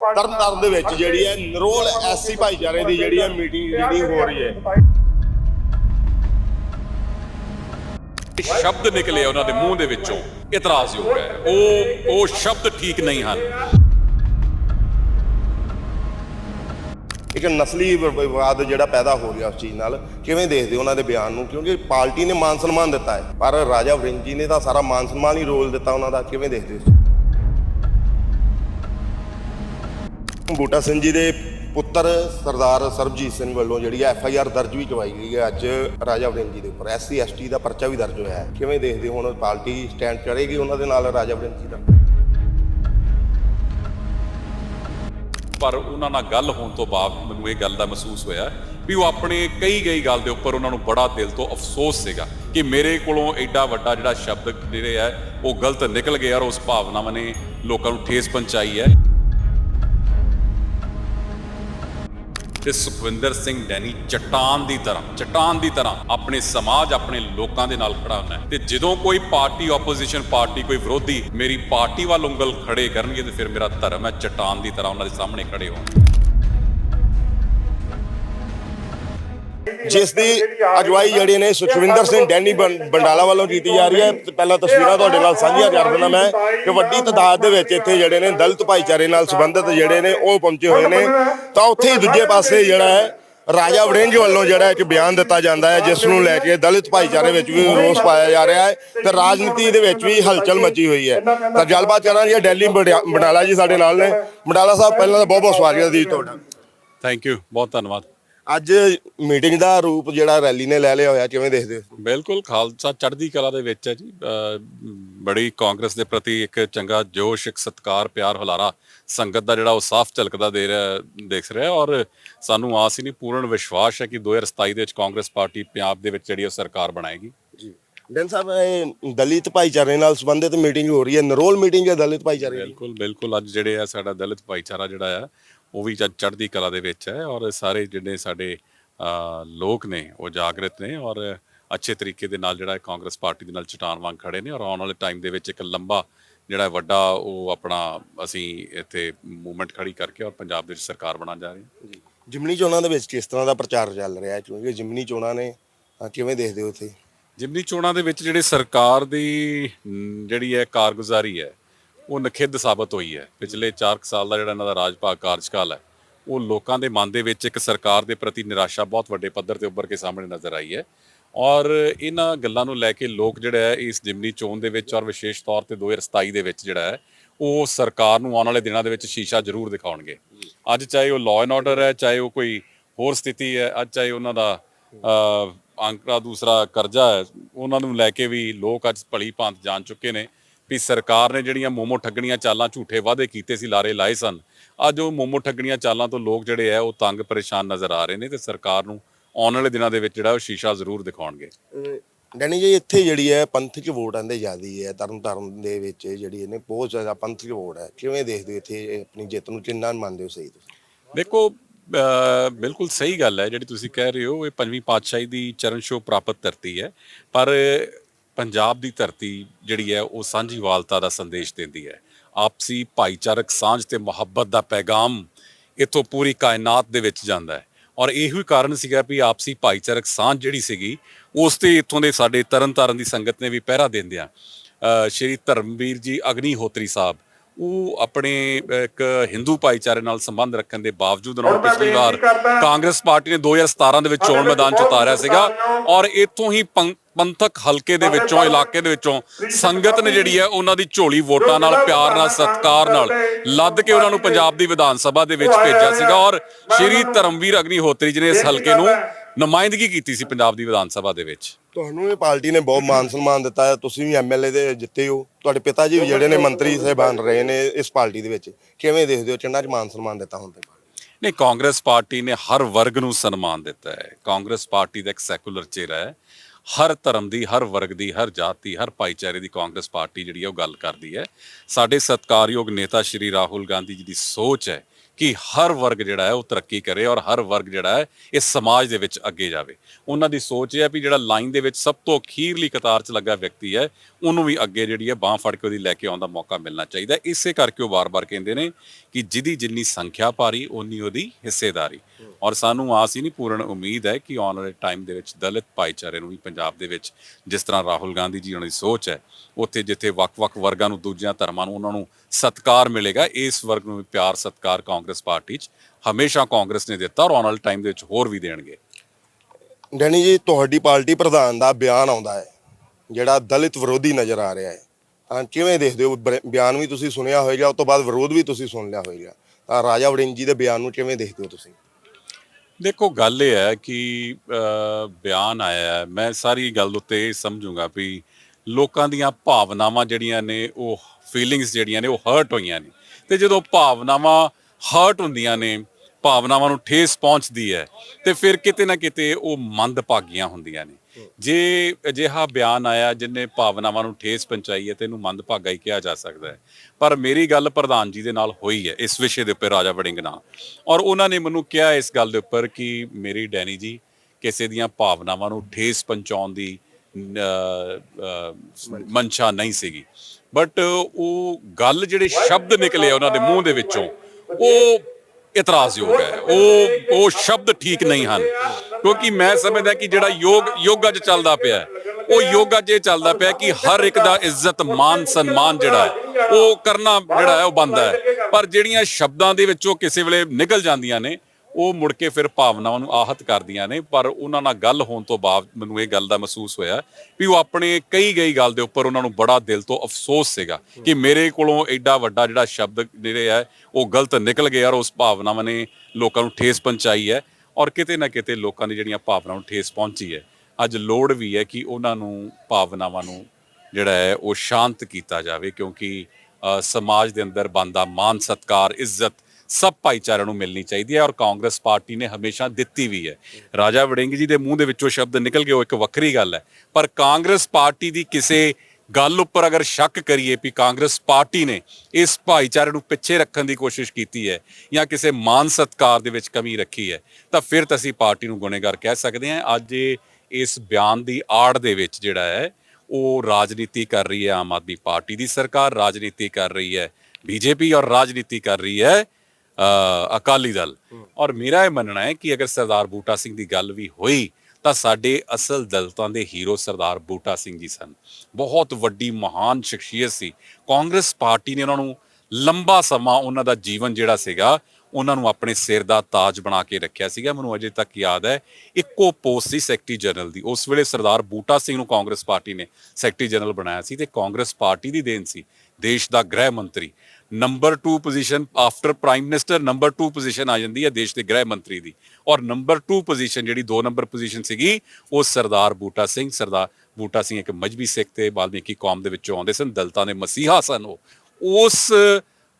ਤਰਨਤਾਰਨ ਦੇ ਵਿੱਚ ਜਿਹੜੀ ਹੈ ਨਰੋਲ ਐਸਸੀ ਭਾਈਚਾਰੇ ਦੀ ਜਿਹੜੀ ਹੈ ਮੀਟਿੰਗ ਜਿਹੜੀ ਹੋ ਰਹੀ ਹੈ। ਸ਼ਬਦ ਨਿਕਲੇ ਉਹਨਾਂ ਦੇ ਮੂੰਹ ਦੇ ਵਿੱਚੋਂ ਇਤਰਾਜ਼ਯੋਗ ਹੈ। ਉਹ ਉਹ ਸ਼ਬਦ ਠੀਕ ਨਹੀਂ ਹਨ। ਇੱਕ ਨਸਲੀ ਵਿਵਾਦ ਜਿਹੜਾ ਪੈਦਾ ਹੋ ਰਿਹਾ ਉਸ ਚੀਜ਼ ਨਾਲ ਕਿਵੇਂ ਦੇਖਦੇ ਹੋ ਉਹਨਾਂ ਦੇ ਬਿਆਨ ਨੂੰ? ਕਿਉਂਕਿ ਪਾਰਟੀ ਨੇ ਮਾਨ ਸਨਮਾਨ ਦਿੱਤਾ ਹੈ ਪਰ ਰਾਜਾ ਵਰਿੰਦ ਜੀ ਨੇ ਤਾਂ ਸਾਰਾ ਮਾਨ ਸਨਮਾਨ ਹੀ ਰੋਲ ਦਿੱਤਾ ਉਹਨਾਂ ਦਾ ਕਿਵੇਂ ਦੇਖਦੇ ਹੋ ਬੂਟਾ ਸਿੰਘ ਜੀ ਦੇ ਪੁੱਤਰ ਸਰਦਾਰ ਸਰਬਜੀਤ ਸਿੰਘ ਵੱਲੋਂ ਜਿਹੜੀ ਐਫ ਆਈ ਆਰ ਦਰਜ ਵੀ ਕਰਵਾਈ ਗਈ ਹੈ। ਅੱਜ ਰਾਜਾ ਵਰਿੰਦ ਜੀ ਦੇ ਉੱਪਰ ਐਸ ਸੀ, ਐਸ ਟੀ ਦਾ ਪਰਚਾ ਵੀ ਦਰਜ ਹੋਇਆ ਹੈ। ਕਿਵੇਂ ਦੇਖਦੇ ਹੋ ਹੁਣ ਪਾਰਟੀ ਸਟੈਂਡ ਚੜੇਗੀ ਉਹਨਾਂ ਦੇ ਨਾਲ ਰਾਜਾ ਵਰਿੰਦ ਜੀ ਦਾ? ਪਰ ਉਹਨਾਂ ਨਾਲ ਗੱਲ ਹੋਣ ਤੋਂ ਬਾਅਦ ਮੈਨੂੰ ਇਹ ਗੱਲ ਦਾ ਮਹਿਸੂਸ ਹੋਇਆ ਵੀ ਉਹ ਆਪਣੇ ਕਈ ਗਈ ਗੱਲ ਦੇ ਉੱਪਰ ਉਹਨਾਂ ਨੂੰ ਬੜਾ ਦਿਲ ਤੋਂ ਅਫਸੋਸ ਸੀਗਾ ਕਿ ਮੇਰੇ ਕੋਲੋਂ ਐਡਾ ਵੱਡਾ ਜਿਹੜਾ ਸ਼ਬਦ ਜਿਹੜੇ ਹੈ, ਉਹ ਗਲਤ ਨਿਕਲ ਗਿਆ ਔਰ ਉਸ ਭਾਵਨਾਵਾਂ ਨੇ ਲੋਕਾਂ ਨੂੰ ਠੇਸ ਪਹੁੰਚਾਈ ਹੈ। ਤੇ ਸੁਖਵਿੰਦਰ ਸਿੰਘ ਡੈਨੀ ਚਟਾਨ ਦੀ ਤਰ੍ਹਾਂ, ਚਟਾਨ ਦੀ ਤਰ੍ਹਾਂ ਆਪਣੇ ਸਮਾਜ, ਆਪਣੇ ਲੋਕਾਂ ਦੇ ਨਾਲ ਖੜਾ ਹੁੰਦਾ ਹੈ। ਤੇ ਜਦੋਂ ਕੋਈ ਪਾਰਟੀ ਆਪੋਜੀਸ਼ਨ ਪਾਰਟੀ, ਕੋਈ ਵਿਰੋਧੀ ਮੇਰੀ ਪਾਰਟੀ ਵੱਲ ਉਂਗਲ ਖੜੇ ਕਰਨਗੇ ਤੇ ਫਿਰ ਮੇਰਾ ਧਰਮ ਹੈ ਚਟਾਨ ਦੀ ਤਰ੍ਹਾਂ ਉਹਨਾਂ ਦੇ ਸਾਹਮਣੇ ਖੜੇ ਹੋਣ। ਜਿਸ ਦੀ ਅਗਵਾਈ ਜਿਹੜੀ ਨੇ ਸੁਖਵਿੰਦਰ ਸਿੰਘ, ਡੈਨੀ ਬੰ- ਬੰਡਾਲਾ ਵੱਲੋਂ ਕੀਤੀ ਜਾ ਰਹੀ ਹੈ। ਪਹਿਲਾਂ ਤਸਵੀਰਾਂ ਤੁਹਾਡੇ ਨਾਲ ਸਾਂਝੀਆਂ ਕਰ ਦਿੰਦਾ ਮੈਂ ਕਿ ਵੱਡੀ ਤਦਾਦ ਦੇ ਵਿੱਚ ਇੱਥੇ ਜਿਹੜੇ ਨੇ ਦਲਿਤ ਭਾਈਚਾਰੇ ਨਾਲ ਸੰਬੰਧਿਤ ਜਿਹੜੇ ਨੇ, ਉਹ ਪਹੁੰਚੇ ਹੋਏ ਨੇ। ਤਾਂ ਉੱਥੇ ਹੀ ਦੂਜੇ ਪਾਸੇ ਜਿਹੜਾ ਹੈ, ਰਾਜਾ ਵੜਿੰਗ ਵੱਲੋਂ ਜਿਹੜਾ ਇੱਕ ਬਿਆਨ ਦਿੱਤਾ ਜਾਂਦਾ ਹੈ, ਜਿਸ ਨੂੰ ਲੈ ਕੇ ਦਲਿਤ ਭਾਈਚਾਰੇ ਵਿੱਚ ਵੀ ਰੋਸ ਪਾਇਆ ਜਾ ਰਿਹਾ ਹੈ ਤੇ ਰਾਜਨੀਤੀ ਦੇ ਵਿੱਚ ਵੀ ਹਲਚਲ ਮਚੀ ਹੋਈ ਹੈ। ਤਾਂ ਗੱਲਬਾਤ ਕਰਾਂਗੇ ਡੈਲੀ ਬੰਡਿਆ- ਬੰਡਾਲਾ ਜੀ ਸਾਡੇ ਨਾਲ ਨੇ। ਬੰਡਾਲਾ ਸਾਹਿਬ, ਪਹਿਲਾਂ ਤਾਂ ਬਹੁਤ ਬਹੁਤ ਸਵਾਗਤ ਹੈ ਜੀ ਤੁਹਾਡਾ। ਥੈਂਕ ਯੂ ਬਹੁਤ ਧੰਨਵਾਦ। ਅੱਜ ਮੀਟਿੰਗ ਦਾ ਰੂਪ ਜਿਹੜਾ ਰੈਲੀ ਨੇ ਲੈ ਲਿਆ ਹੋਇਆ ਕਿਵੇਂ ਦੇਖਦੇ ਹੋ ਬਿਲਕੁਲ ਖਾਲਸਾ ਚੜ੍ਹਦੀ ਕਲਾ ਦੇ ਵਿੱਚ ਹੈ ਜੀ। ਬੜੀ ਕਾਂਗਰਸ ਦੇ ਪ੍ਰਤੀ ਇੱਕ ਚੰਗਾ ਜੋਸ਼ ਇੱਕ ਸਤਕਾਰ ਪਿਆਰ ਹੁਲਾਰਾ ਸੰਗਤ ਦਾ ਜਿਹੜਾ ਉਹ ਸਾਫ਼ ਝਲਕਦਾ ਦੇ ਰਿਹਾ ਦੇਖ ਰਿਹਾ ਔਰ ਸਾਨੂੰ ਆਸ ਹੀ ਨਹੀਂ ਪੂਰਨ ਵਿਸ਼ਵਾਸ ਹੈ ਕਿ 2027 ਦੇ ਵਿੱਚ ਕਾਂਗਰਸ ਪਾਰਟੀ ਪੰਜਾਬ ਦੇ ਵਿੱਚ ਜਿਹੜੀ ਉਹ ਸਰਕਾਰ ਬਣਾਏਗੀ। ਜੀ। ਡੈਨ ਸਾਹਿਬ ਇਹ ਦਲਿਤ ਭਾਈਚਾਰੇ ਨਾਲ ਸੰਬੰਧਿਤ ਮੀਟਿੰਗ ਹੋ ਰਹੀ ਹੈ ਨਰੋਲ ਮੀਟਿੰਗ ਹੈ ਦਲਿਤ ਭਾਈਚਾਰੇ ਦੀ। ਬਿਲਕੁਲ ਬਿਲਕੁਲ। ਅੱਜ ਜਿਹੜੇ ਆ ਸਾਡਾ ਦਲਿਤ ਭਾਈਚਾਰਾ ਜਿਹੜਾ ਆ ਉਹ ਵੀ ਅੱਜ ਚੜ੍ਹਦੀ ਕਲਾ ਦੇ ਵਿੱਚ ਹੈ ਔਰ ਸਾਰੇ ਜਿਹੜੇ ਸਾਡੇ ਲੋਕ ਨੇ ਉਹ ਜਾਗਰਤ ਨੇ ਔਰ ਅੱਛੇ ਤਰੀਕੇ ਦੇ ਨਾਲ ਜਿਹੜਾ ਕਾਂਗਰਸ ਪਾਰਟੀ ਦੇ ਨਾਲ ਚਟਾਨ ਵਾਂਗ ਖੜੇ ਨੇ ਔਰ ਆਉਣ ਵਾਲੇ ਟਾਈਮ ਦੇ ਵਿੱਚ ਇੱਕ ਲੰਬਾ ਜਿਹੜਾ ਵੱਡਾ ਉਹ ਆਪਣਾ ਅਸੀਂ ਇੱਥੇ ਮੂਵਮੈਂਟ ਖੜੀ ਕਰਕੇ ਔਰ ਪੰਜਾਬ ਦੇ ਵਿੱਚ ਸਰਕਾਰ ਬਣਾਉਣ ਜਾ ਰਹੇ ਹਾਂ। ਜਿਮਨੀ ਚੋਣਾਂ ਦੇ ਵਿੱਚ ਕਿਸ ਤਰ੍ਹਾਂ ਦਾ ਪ੍ਰਚਾਰ ਚੱਲ ਰਿਹਾ ਹੈ? ਕਿਉਂਕਿ ਜਿਮਨੀ ਚੋਣਾਂ ਨੇ ਕਿਵੇਂ ਦੇਖਦੇ ਹੋ ਉੱਥੇ ਜਿਮਨੀ ਚੋਣਾਂ ਦੇ ਵਿੱਚ ਜਿਹੜੇ ਸਰਕਾਰ ਦੀ ਜਿਹੜੀ ਹੈ ਕਾਰਗੁਜ਼ਾਰੀ ਹੈ ਉਹ ਨਖਿੱਧ ਸਾਬਤ ਹੋਈ ਹੈ। ਪਿਛਲੇ 4 ਸਾਲ ਦਾ ਜਿਹੜਾ ਇਹਨਾਂ ਦਾ ਰਾਜਪਾਲ ਕਾਰਜਕਾਲ ਹੈ, ਉਹ ਲੋਕਾਂ ਦੇ ਮਨ ਦੇ ਵਿੱਚ ਇੱਕ ਸਰਕਾਰ ਦੇ ਪ੍ਰਤੀ ਨਿਰਾਸ਼ਾ ਬਹੁਤ ਵੱਡੇ ਪੱਧਰ ਤੇ ਉੱਭਰ ਕੇ ਸਾਹਮਣੇ ਨਜ਼ਰ ਆਈ ਹੈ। ਔਰ ਇਹਨਾਂ ਗੱਲਾਂ ਨੂੰ ਲੈ ਕੇ ਲੋਕ ਜਿਹੜਾ ਹੈ, ਇਸ ਜਿਮਨੀ ਚੋਣ ਦੇ ਵਿੱਚ ਔਰ ਵਿਸ਼ੇਸ਼ ਤੌਰ ਤੇ 2027 ਦੇ ਵਿੱਚ ਜਿਹੜਾ ਹੈ, ਉਹ ਸਰਕਾਰ ਨੂੰ ਆਉਣ ਵਾਲੇ ਦਿਨਾਂ ਦੇ ਵਿੱਚ ਸ਼ੀਸ਼ਾ ਜ਼ਰੂਰ ਦਿਖਾਉਣਗੇ। ਅੱਜ ਚਾਹੇ ਉਹ ਲਾਅ ਐਂਡ ਆਰਡਰ ਹੈ, ਚਾਹੇ ਉਹ ਕੋਈ ਹੋਰ ਸਥਿਤੀ ਹੈ, ਅੱਜ ਚਾਹੇ ਉਹਨਾਂ ਦਾ ਅੰਕੜਾ ਦੂਸਰਾ ਕਰਜ਼ਾ ਹੈ, ਉਹਨਾਂ ਨੂੰ ਲੈ ਕੇ ਵੀ ਲੋਕ ਅੱਜ ਭਲੀ ਭਾਂਤ ਜਾਣ ਚੁੱਕੇ ਨੇ। ਵੀ ਸਰਕਾਰ ਨੇ ਜਿਹੜੀਆਂ ਮੋਮੋ ਠੱਗਣੀਆਂ ਚਾਲਾਂ ਝੂਠੇ ਵਾਅਦੇ ਕੀਤੇ ਸੀ ਲਾਰੇ ਲਾਏ ਸਨ ਅੱਜ ਉਹ ਮੋਮੋ ਠੱਗਣੀਆਂ ਚਾਲਾਂ ਤੋਂ ਲੋਕ ਜਿਹੜੇ ਆ ਉਹ ਤੰਗ ਪਰੇਸ਼ਾਨ ਨਜ਼ਰ ਆ ਰਹੇ ਨੇ ਤੇ ਸਰਕਾਰ ਨੂੰ ਆਉਣ ਵਾਲੇ ਦਿਨਾਂ ਦੇ ਵਿੱਚ ਜਿਹੜਾ ਉਹ ਸ਼ੀਸ਼ਾ ਜ਼ਰੂਰ ਦਿਖਾਉਣਗੇ। ਡੈਨੀ ਜੀ ਇੱਥੇ ਜਿਹੜੀ ਹੈ ਪੰਥਕ ਵੋਟਾਂ ਦੇ ਜ਼ਿਆਦੀ ਹੈ ਤਰਨ ਤਾਰਨ ਦੇ ਵਿੱਚ ਜਿਹੜੀ ਇਹਨੇ ਬਹੁਤ ਜ਼ਿਆਦਾ ਪੰਥਕ ਵੋਟ ਹੈ। ਕਿਵੇਂ ਦੇਖਦੇ ਹੋ ਇੱਥੇ ਆਪਣੀ ਜਿੱਤ ਨੂੰ ਕਿੰਨਾ ਮੰਨਦੇ ਹੋ ਸਹੀ ਤੁਸੀਂ? ਦੇਖੋ ਬਿਲਕੁਲ ਸਹੀ ਗੱਲ ਹੈ ਜਿਹੜੀ ਤੁਸੀਂ ਕਹਿ ਰਹੇ ਹੋ ਇਹ ਪੰਜਵੀਂ ਪਾਤਸ਼ਾਹੀ ਦੀ ਚਰਨ ਛੋਹ ਪ੍ਰਾਪਤ ਧਰਤੀ ਹੈ ਪਰ ਪੰਜਾਬ ਦੀ ਧਰਤੀ ਜਿਹੜੀ ਹੈ ਉਹ ਸਾਂਝੀਵਾਲਤਾ ਦਾ ਸੰਦੇਸ਼ ਦਿੰਦੀ ਹੈ। ਆਪਸੀ ਭਾਈਚਾਰਕ ਸਾਂਝ ਤੇ ਮੁਹੱਬਤ ਦਾ ਪੈਗਾਮ ਇਥੋਂ ਪੂਰੀ ਕਾਇਨਾਤ ਦੇ ਵਿੱਚ ਜਾਂਦਾ ਹੈ। ਔਰ ਇਹੋ ਹੀ ਕਾਰਨ ਸੀਗਾ ਵੀ ਆਪਸੀ ਭਾਈਚਾਰਕ ਸਾਂਝ ਜਿਹੜੀ ਸੀਗੀ ਉਸ ਤੇ ਇਥੋਂ ਦੇ ਸਾਡੇ ਤਰਨਤਾਰਨ ਦੀ ਸੰਗਤ ਨੇ ਵੀ ਪਹਿਰਾ ਦਿੰਦਿਆਂ ਸ਼੍ਰੀ ਧਰਮਵੀਰ ਜੀ ਅਗਨੀਹੋਤਰੀ ਸਾਹਿਬ ਉਹ ਆਪਣੇ ਇੱਕ ਹਿੰਦੂ ਭਾਈਚਾਰੇ ਨਾਲ ਸੰਬੰਧ ਰੱਖਣ ਦੇ ਬਾਵਜੂਦ ਉਹਨਾਂ ਨੂੰ ਪਿਛਲੀ ਵਾਰ ਕਾਂਗਰਸ ਪਾਰਟੀ ਨੇ 2017 ਦੇ ਵਿੱਚ ਚੋਣ ਮੈਦਾਨ ਚ ਉਤਾਰਿਆ ਸੀਗਾ ਔਰ ਇਥੋਂ ਹੀ ਪੰ- ਪੰਥਕ ਹਲਕੇ ਦੇ ਵਿੱਚੋਂ ਇਲਾਕੇ ਦੇ ਵਿੱਚੋਂ ਸੰਗਤ ਨੇ ਜਿਹੜੀ ਹੈ ਉਹਨਾਂ ਦੀ ਝੋਲੀ ਵੋਟਾਂ ਨਾਲ ਪਿਆਰ ਨਾਲ ਸਤਿਕਾਰ ਨਾਲ ਲੱਦ ਕੇ ਉਹਨਾਂ ਨੂੰ ਪੰਜਾਬ ਦੀ ਵਿਧਾਨ ਸਭਾ ਦੇ ਵਿੱਚ ਭੇਜਿਆ ਸੀਗਾ ਔਰ ਸ਼੍ਰੀ ਧਰਮਵੀਰ ਅਗਨੀਹੋਤਰੀ ਜੀ ਨੇ ਇਸ ਹਲਕੇ ਨੂੰ ਨੁਮਾਇੰਦਗੀ ਕੀਤੀ ਸੀ ਪੰਜਾਬ ਦੀ ਵਿਧਾਨ ਸਭਾ ਦੇ ਵਿੱਚ। ਤੁਹਾਨੂੰ ਇਹ ਪਾਰਟੀ ਨੇ ਬਹੁਤ ਮਾਨ ਸਨਮਾਨ ਦਿੱਤਾ ਹੈ। ਤੁਸੀਂ ਵੀ ਐਮਐਲਏ ਦੇ ਜਿੱਤੇ ਹੋ। ਤੁਹਾਡੇ ਪਿਤਾ ਜੀ ਵੀ ਜਿਹੜੇ ਨੇ ਮੰਤਰੀ ਸਾਹਿਬਾਨ ਰਹੇ ਨੇ ਇਸ ਪਾਰਟੀ ਦੇ ਵਿੱਚ। ਕਿਵੇਂ ਦੇਖਦੇ ਹੋ? ਚੰਨਾ ਚ ਮਾਨ ਸਨਮਾਨ ਦਿੱਤਾ ਤੱਕ। ਨਹੀਂ ਕਾਂਗਰਸ ਪਾਰਟੀ ਨੇ ਹਰ ਵਰਗ ਨੂੰ ਸਨਮਾਨ ਦਿੱਤਾ ਹੈ। ਕਾਂਗਰਸ ਪਾਰਟੀ ਦਾ ਇੱਕ ਸੈਕੂਲਰ ਚਿਹਰਾ ਹੈ। ਹਰ ਧਰਮ ਦੀ, ਹਰ ਵਰਗ ਦੀ, ਹਰ ਜਾਤ ਦੀ, ਹਰ ਭਾਈਚਾਰੇ ਦੀ ਕਾਂਗਰਸ ਪਾਰਟੀ ਜਿਹੜੀ ਹੈ ਉਹ ਗੱਲ ਕਰਦੀ ਹੈ। ਸਾਡੇ ਸਤਿਕਾਰਯੋਗ ਨੇਤਾ ਸ਼੍ਰੀ ਰਾਹੁਲ ਗਾਂਧੀ ਜੀ ਦੀ ਸੋਚ ਹੈ ਕਿ ਹਰ ਵਰਗ ਜਿਹੜਾ ਹੈ ਉਹ ਤਰੱਕੀ ਕਰੇ ਔਰ ਹਰ ਵਰਗ ਜਿਹੜਾ ਹੈ ਇਸ ਸਮਾਜ ਦੇ ਵਿੱਚ ਅੱਗੇ ਜਾਵੇ। ਉਹਨਾਂ ਦੀ ਸੋਚ ਇਹ ਹੈ ਵੀ ਜਿਹੜਾ ਲਾਈਨ ਦੇ ਵਿੱਚ ਸਭ ਤੋਂ ਅਖੀਰਲੀ ਕਤਾਰ 'ਚ ਲੱਗਾ ਵਿਅਕਤੀ ਹੈ, ਉਹਨੂੰ ਵੀ ਅੱਗੇ ਜਿਹੜੀ ਹੈ ਬਾਹ ਫੜ ਕੇ ਉਹਦੀ ਲੈ ਕੇ ਆਉਣ ਦਾ ਮੌਕਾ ਮਿਲਣਾ ਚਾਹੀਦਾ ਇਸੇ ਕਰਕੇ ਉਹ ਵਾਰ-ਵਾਰ ਕਹਿੰਦੇ ਨੇ ਕਿ ਜਿਹਦੀ ਜਿੰਨੀ ਸੰਖਿਆ ਭਾਰੀ, ਓਨੀ ਉਹਦੀ ਹਿੱਸੇਦਾਰੀ। ਔਰ ਸਾਨੂੰ ਆਸ ਹੀ ਨਹੀਂ, ਪੂਰਨ ਉਮੀਦ ਹੈ ਕਿ ਆਉਣ ਵਾਲੇ ਟਾਈਮ ਦੇ ਵਿੱਚ ਦਲਿਤ ਭਾਈਚਾਰੇ ਨੂੰ ਵੀ ਪੰਜਾਬ ਦੇ ਵਿੱਚ ਜਿਸ ਤਰ੍ਹਾਂ ਰਾਹੁਲ ਗਾਂਧੀ ਜੀ ਉਹਨਾਂ ਦੀ ਸੋਚ ਹੈ, ਉੱਥੇ ਜਿੱਥੇ ਵੱਖ-ਵੱਖ ਵਰਗਾਂ ਨੂੰ, ਦੂਜਿਆਂ ਧਰਮਾਂ ਨੂੰ, ਉਹਨਾਂ ਨੂੰ ਸਤਕਾਰ ਮਿਲੇਗਾ, ਇਸ ਵਰਗ ਨੂੰ ਵੀ ਪਿਆਰ, ਸਤਕਾਰ ਕਾਂਗਰਸ ਪਾਰਟੀ 'ਚ ਹਮੇਸ਼ਾ ਕਾਂਗਰਸ ਨੇ ਦਿੱਤਾ ਔਰ ਆਉਣ ਵਾਲੇ ਟਾਈਮ ਦੇ ਵਿੱਚ ਹੋਰ ਵੀ ਦੇਣਗੇ। ਡੈਨੀ ਜੀ, ਤੁਹਾਡੀ ਪਾਰਟੀ ਪ੍ਰਧਾਨ ਦਾ ਬਿਆਨ ਆਉਂਦਾ ਹੈ, ਜਿਹੜਾ ਦਲਿਤ ਵਿਰੋਧੀ ਨਜ਼ਰ ਆ ਰਿਹਾ ਹੈ। ਤਾਂ ਕਿਵੇਂ ਦੇਖਦੇ ਹੋ? ਬਿਆਨ ਵੀ ਤੁਸੀਂ ਸੁਣਿਆ ਹੋਵੇਗਾ ਉਸ ਤੋਂ ਬਾਅਦ ਵਿਰੋਧ ਵੀ ਤੁਸੀਂ ਸੁਣ ਲਿਆ ਹੋਵੇਗਾ ਤਾਂ ਰਾਜਾ ਵੜਿੰਗ ਜੀ ਦੇ ਬਿਆਨ ਨੂੰ ਕਿਵੇਂ ਦੇਖਦੇ ਹੋ ਤੁਸੀਂ? ਦੇਖੋ ਗੱਲ ਇਹ ਹੈ ਕਿ ਅਹ, ਬਿਆਨ ਆਇਆ ਹੈ। ਮੈਂ ਸਾਰੀ ਗੱਲ ਉੱਤੇ ਇਹ ਸਮਝੂੰਗਾ ਵੀ ਲੋਕਾਂ ਦੀਆਂ ਭਾਵਨਾਵਾਂ ਜਿਹੜੀਆਂ ਨੇ ਉਹ ਫੀਲਿੰਗਸ ਜਿਹੜੀਆਂ ਨੇ ਉਹ ਹਰਟ ਹੋਈਆਂ ਨੇ। ਤੇ ਜਦੋਂ ਭਾਵਨਾਵਾਂ ਹਰਟ ਹੁੰਦੀਆਂ ਨੇ ਭਾਵਨਾਵਾਂ ਨੂੰ ਠੇਸ ਪਹੁੰਚਦੀ ਹੈ ਤੇ ਫਿਰ ਕਿਤੇ ਨਾ ਕਿਤੇ ਉਹ ਮੰਦਭਾਗੀਆਂ ਹੁੰਦੀਆਂ ਨੇ। ਜੇ ਅਜਿਹਾ ਬਿਆਨ ਆਇਆ ਜਿਨੇ ਭਾਵਨਾਵਾਂ ਨੂੰ ਠੇਸ ਪਹੁੰਚਾਈ ਹੈ ਤੇ ਇਹਨੂੰ ਮੰਦਭਾਗਾ ਹੀ ਕਿਹਾ ਜਾ ਸਕਦਾ ਹੈ। ਪਰ ਮੇਰੀ ਗੱਲ ਪ੍ਰਧਾਨ ਜੀ ਦੇ ਨਾਲ ਹੋਈ ਹੈ ਇਸ ਵਿਸ਼ੇ ਦੇ ਉੱਪਰ ਰਾਜਾ ਵੜਿੰਗ ਨਾਲ। ਔਰ ਉਹਨਾਂ ਨੇ ਮੈਨੂੰ ਕਿਹਾ ਇਸ ਗੱਲ ਦੇ ਉੱਪਰ ਕਿ ਮੇਰੀ ਡੈਨੀ ਜੀ ਕਿਸੇ ਦੀਆਂ ਭਾਵਨਾਵਾਂ ਨੂੰ ਠੇਸ ਪਹੁੰਚਾਉਣ ਦੀ ਅਹ, ਅਹ, ਮਨਸ਼ਾ ਨਹੀਂ ਸੀਗੀ। ਬਟ ਉਹ ਗੱਲ ਜਿਹੜੇ ਸ਼ਬਦ ਨਿਕਲੇ ਉਹਨਾਂ ਦੇ ਮੂੰਹ ਦੇ ਵਿੱਚੋਂ ਉਹ ਇਤਰਾਜ਼ਯੋਗ ਹੈ। ਉਹ ਉਹ ਸ਼ਬਦ ਠੀਕ ਨਹੀਂ ਹਨ। ਕਿਉਂਕਿ ਮੈਂ ਸਮਝਦਾ ਕਿ ਜਿਹੜਾ ਯੋਗ ਯੋਗ ਅੱਜ ਚੱਲਦਾ ਪਿਆ ਉਹ ਯੋਗਾ 'ਚ ਇਹ ਚੱਲਦਾ ਪਿਆ ਕਿ ਹਰ ਇੱਕ ਦਾ ਇੱਜ਼ਤ, ਮਾਨ, ਸਨਮਾਨ ਜਿਹੜਾ ਹੈ, ਉਹ ਕਰਨਾ ਜਿਹੜਾ ਹੈ, ਉਹ ਬੰਦਾ ਹੈ। ਪਰ ਜਿਹੜੀਆਂ ਸ਼ਬਦਾਂ ਦੇ ਵਿੱਚੋਂ ਕਿਸੇ ਵੇਲੇ ਨਿਕਲ ਜਾਂਦੀਆਂ ਨੇ ਉਹ ਮੁੜ ਕੇ ਫਿਰ ਭਾਵਨਾਵਾਂ ਨੂੰ ਆਹਤ ਕਰਦੀਆਂ ਨੇ, ਪਰ ਉਹਨਾਂ ਨਾਲ ਗੱਲ ਹੋਣ ਤੋਂ ਬਾਅਦ ਮੈਨੂੰ ਇਹ ਗੱਲ ਦਾ ਮਹਿਸੂਸ ਹੋਇਆ ਵੀ ਉਹ ਆਪਣੇ ਕਈ ਗਈ ਗੱਲ ਦੇ ਉੱਪਰ ਉਹਨਾਂ ਨੂੰ ਬੜਾ ਦਿਲ ਤੋਂ ਅਫਸੋਸ ਸੀਗਾ ਕਿ ਮੇਰੇ ਕੋਲੋਂ ਐਡਾ ਵੱਡਾ ਜਿਹੜਾ ਸ਼ਬਦ ਜਿਹੜੇ ਹੈ ਉਹ ਗਲਤ ਨਿਕਲ ਗਿਆ ਔਰ ਉਸ ਭਾਵਨਾਵਾਂ ਨੇ ਲੋਕਾਂ ਨੂੰ ਠੇਸ ਪਹੁੰਚਾਈ ਹੈ ਔਰ ਕਿਤੇ ਨਾ ਕਿਤੇ ਲੋਕਾਂ ਦੀ ਜਿਹੜੀਆਂ ਭਾਵਨਾਵਾਂ ਨੂੰ ਠੇਸ ਪਹੁੰਚੀ ਹੈ। ਅੱਜ ਲੋੜ ਵੀ ਹੈ ਕਿ ਉਹਨਾਂ ਨੂੰ ਭਾਵਨਾਵਾਂ ਨੂੰ ਜਿਹੜਾ ਹੈ, ਉਹ ਸ਼ਾਂਤ ਕੀਤਾ ਜਾਵੇ ਕਿਉਂਕਿ ਸਮਾਜ ਦੇ ਅੰਦਰ ਬੰਦਾ ਮਾਨ, ਸਤਕਾਰ, ਇੱਜ਼ਤ ਸਭ ਭਾਈਚਾਰਿਆਂ ਨੂੰ ਮਿਲਣੀ ਚਾਹੀਦੀ ਹੈ ਔਰ ਕਾਂਗਰਸ ਪਾਰਟੀ ਨੇ ਹਮੇਸ਼ਾ ਦਿੱਤੀ ਵੀ ਹੈ। ਰਾਜਾ ਵੜਿੰਗ ਜੀ ਦੇ ਮੂੰਹ ਦੇ ਵਿੱਚੋਂ ਸ਼ਬਦ ਨਿਕਲ ਗਏ, ਉਹ ਇੱਕ ਵੱਖਰੀ ਗੱਲ ਹੈ। ਪਰ ਕਾਂਗਰਸ ਪਾਰਟੀ ਦੀ ਕਿਸੇ ਗੱਲ ਉੱਪਰ ਅਗਰ ਸ਼ੱਕ ਕਰੀਏ ਵੀ ਕਾਂਗਰਸ ਪਾਰਟੀ ਨੇ ਇਸ ਭਾਈਚਾਰੇ ਨੂੰ ਪਿੱਛੇ ਰੱਖਣ ਦੀ ਕੋਸ਼ਿਸ਼ ਕੀਤੀ ਹੈ ਜਾਂ ਕਿਸੇ ਮਾਨ ਸਤਕਾਰ ਦੇ ਵਿੱਚ ਕਮੀ ਰੱਖੀ ਹੈ, ਤਾਂ ਫਿਰ ਤਾਂ ਅਸੀਂ ਪਾਰਟੀ ਨੂੰ ਗੁਨੇਗਾਰ ਕਹਿ ਸਕਦੇ ਹਾਂ। ਅੱਜ ਇਸ ਬਿਆਨ ਦੀ ਆੜ ਦੇ ਵਿੱਚ ਜਿਹੜਾ ਹੈ, ਉਹ ਰਾਜਨੀਤੀ ਕਰ ਰਹੀ ਹੈ ਆਮ ਆਦਮੀ ਪਾਰਟੀ ਦੀ ਸਰਕਾਰ, ਰਾਜਨੀਤੀ ਕਰ ਰਹੀ ਹੈ ਬੀਜੇਪੀ ਔਰ ਰਾਜਨੀਤੀ ਕਰ ਰਹੀ ਹੈ ਅਕਾਲੀ ਦਲ। ਔਰ ਮੇਰਾ ਇਹ ਮੰਨਣਾ ਹੈ ਕਿ ਅਗਰ ਸਰਦਾਰ ਬੂਟਾ ਸਿੰਘ ਦੀ ਗੱਲ ਵੀ ਹੋਈ, ਤਾਂ ਸਾਡੇ ਅਸਲ ਦਲਤਾਂ ਦੇ ਹੀਰੋ ਸਰਦਾਰ ਬੂਟਾ ਸਿੰਘ ਜੀ ਸਨ। ਬਹੁਤ ਵੱਡੀ ਮਹਾਨ ਸ਼ਖਸੀਅਤ ਸੀ। ਕਾਂਗਰਸ ਪਾਰਟੀ ਨੇ ਉਹਨਾਂ ਨੂੰ ਲੰਬਾ ਸਮਾਂ ਉਹਨਾਂ ਦਾ ਜੀਵਨ ਜਿਹੜਾ ਸੀਗਾ, ਉਹਨਾਂ ਨੂੰ ਆਪਣੇ ਸਿਰ ਦਾ ਤਾਜ ਬਣਾ ਕੇ ਰੱਖਿਆ ਸੀਗਾ। ਮੈਨੂੰ ਅਜੇ ਤੱਕ ਯਾਦ ਹੈ, ਇੱਕੋ ਪੋਸਟ ਸੀ ਸੈਕਟਰੀ ਜਨਰਲ ਦੀ। ਉਸ ਵੇਲੇ ਸਰਦਾਰ ਬੂਟਾ ਸਿੰਘ ਨੂੰ ਕਾਂਗਰਸ ਪਾਰਟੀ ਨੇ ਸੈਕਟਰੀ ਜਨਰਲ ਬਣਾਇਆ ਸੀ ਤੇ ਕਾਂਗਰਸ ਪਾਰਟੀ ਦੀ ਦੇਣ ਸੀ। ਦੇਸ਼ ਦਾ ਗ੍ਰਹਿ ਮੰਤਰੀ। Number 2 position after prime minister, number 2 position ਆ ਜਾਂਦੀ ਹੈ ਦੇਸ਼ ਦੇ ਗ੍ਰਹਿ ਮੰਤਰੀ ਦੀ। ਔਰ ਨੰਬਰ 2 ਪੋਜੀਸ਼ਨ ਜਿਹੜੀ 2 ਨੰਬਰ ਪੋਜੀਸ਼ਨ ਸੀਗੀ, ਉਹ ਸਰਦਾਰ ਬੂਟਾ ਸਿੰਘ, ਸਰਦਾਰ ਬੂਟਾ ਸਿੰਘ ਇੱਕ ਮਜਬੀ ਸਿੱਖ ਤੇ ਬਾਲਮੀਕੀ ਕੌਮ ਦੇ ਵਿੱਚੋਂ ਆਉਂਦੇ ਸਨ, ਦਲਤਾਂ ਦੇ ਮਸੀਹਾ ਸਨ ਉਹ। ਉਸ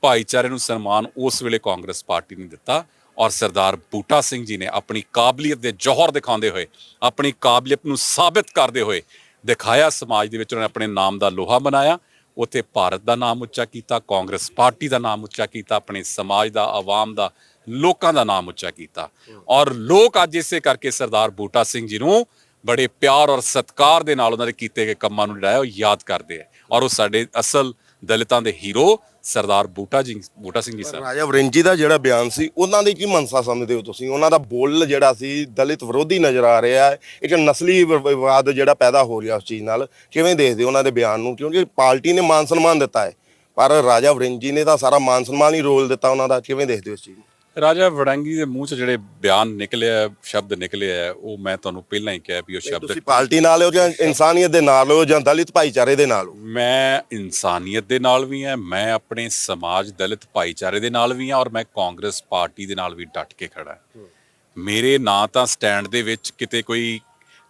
ਭਾਈਚਾਰੇ ਨੂੰ ਸਨਮਾਨ ਉਸ ਵੇਲੇ ਕਾਂਗਰਸ ਪਾਰਟੀ ਨੇ ਦਿੱਤਾ ਔਰ ਸਰਦਾਰ ਬੂਟਾ ਸਿੰਘ ਜੀ ਨੇ ਆਪਣੀ ਕਾਬਲੀਅਤ ਦੇ ਜੌਹਰ ਦਿਖਾਉਂਦੇ ਹੋਏ, ਆਪਣੀ ਕਾਬਲੀਅਤ ਨੂੰ ਸਾਬਿਤ ਕਰਦੇ ਹੋਏ ਦਿਖਾਇਆ, ਸਮਾਜ ਦੇ ਵਿੱਚ ਉਹਨੇ ਆਪਣੇ ਨਾਮ ਦਾ ਲੋਹਾ ਬਣਾਇਆ ਉੱਥੇ ਭਾਰਤ ਦਾ ਨਾਮ ਉੱਚਾ ਕੀਤਾ, ਕਾਂਗਰਸ ਪਾਰਟੀ ਦਾ ਨਾਮ ਉੱਚਾ ਕੀਤਾ, ਆਪਣੇ ਸਮਾਜ ਦਾ, ਆਵਾਮ ਦਾ, ਲੋਕਾਂ ਦਾ ਨਾਮ ਉੱਚਾ ਕੀਤਾ। ਔਰ ਲੋਕ ਅੱਜ ਇਸੇ ਕਰਕੇ ਸਰਦਾਰ ਬੂਟਾ ਸਿੰਘ ਜੀ ਨੂੰ ਬੜੇ ਪਿਆਰ ਔਰ ਸਤਿਕਾਰ ਦੇ ਨਾਲ ਉਹਨਾਂ ਦੇ ਕੀਤੇ ਗਏ ਕੰਮਾਂ ਨੂੰ ਜਿਹੜਾ ਹੈ ਉਹ ਯਾਦ ਕਰਦੇ ਆ। ਔਰ ਉਹ ਸਾਡੇ ਅਸਲ ਦਲਿਤਾਂ ਦੇ ਹੀਰੋ ਸਰਦਾਰ ਬੂਟਾ ਜੀ ਬੂਟਾ ਸਿੰਘ ਜੀ ਸਨ ਰਾਜਾ ਵੜਿੰਗ ਜੀ ਦਾ ਜਿਹੜਾ ਬਿਆਨ ਸੀ ਉਹਨਾਂ ਦੀ ਕੀ ਮਨਸਾ ਸਮਝਦੇ ਹੋ ਤੁਸੀਂ? ਉਹਨਾਂ ਦਾ ਬੋਲ ਜਿਹੜਾ ਸੀ ਦਲਿਤ ਵਿਰੋਧੀ ਨਜ਼ਰ ਆ ਰਿਹਾ ਹੈ। ਇੱਕ ਨਸਲੀ ਵਿਵਾਦ ਜਿਹੜਾ ਪੈਦਾ ਹੋ ਰਿਹਾ ਉਸ ਚੀਜ਼ ਨਾਲ। ਕਿਵੇਂ ਦੇਖਦੇ ਹੋ ਉਹਨਾਂ ਦੇ ਬਿਆਨ ਨੂੰ? ਕਿਉਂਕਿ ਪਾਰਟੀ ਨੇ ਮਾਨ ਸਨਮਾਨ ਦਿੱਤਾ ਹੈ। ਪਰ ਰਾਜਾ ਵੜਿੰਗ ਜੀ ਨੇ ਤਾਂ ਸਾਰਾ ਮਾਨ ਸਨਮਾਨ ਹੀ ਰੋਲ ਦਿੱਤਾ ਉਹਨਾਂ ਦਾ। ਕਿਵੇਂ ਦੇਖਦੇ ਹੋ ਇਸ ਚੀਜ਼ ਨੂੰ? ਰਾਜਾ ਵੜੰਗੀ ਦੇ ਮੂੰਹ 'ਚ ਜਿਹੜੇ ਬਿਆਨ ਨਿਕਲੇ ਆ ਸ਼ਬਦ ਨਿਕਲੇ ਆ ਉਹ ਮੈਂ ਤੁਹਾਨੂੰ ਪਹਿਲਾਂ ਹੀ ਕਿਹਾ ਵੀ ਉਹ ਸ਼ਬਦ ਤੁਸੀਂ ਪਾਰਟੀ ਨਾਲ ਹੋ ਜਾਂ ਇਨਸਾਨੀਅਤ ਦੇ ਨਾਲ ਹੋ ਜਾਂ ਦਲਿਤ ਭਾਈਚਾਰੇ ਦੇ ਨਾਲ ਹੋ? ਮੈਂ ਇਨਸਾਨੀਅਤ ਦੇ ਨਾਲ ਵੀ ਹਾਂ ਮੈਂ ਆਪਣੇ ਸਮਾਜ ਦਲਿਤ ਭਾਈਚਾਰੇ ਦੇ ਨਾਲ ਵੀ ਹਾਂ ਔਰ ਮੈਂ ਕਾਂਗਰਸ ਪਾਰਟੀ ਦੇ ਨਾਲ ਵੀ ਡਟ ਕੇ ਖੜਾ ਹਾਂ। ਮੇਰੇ ਨਾਂ ਤਾਂ ਸਟੈਂਡ ਦੇ ਵਿੱਚ ਕਿਤੇ ਕੋਈ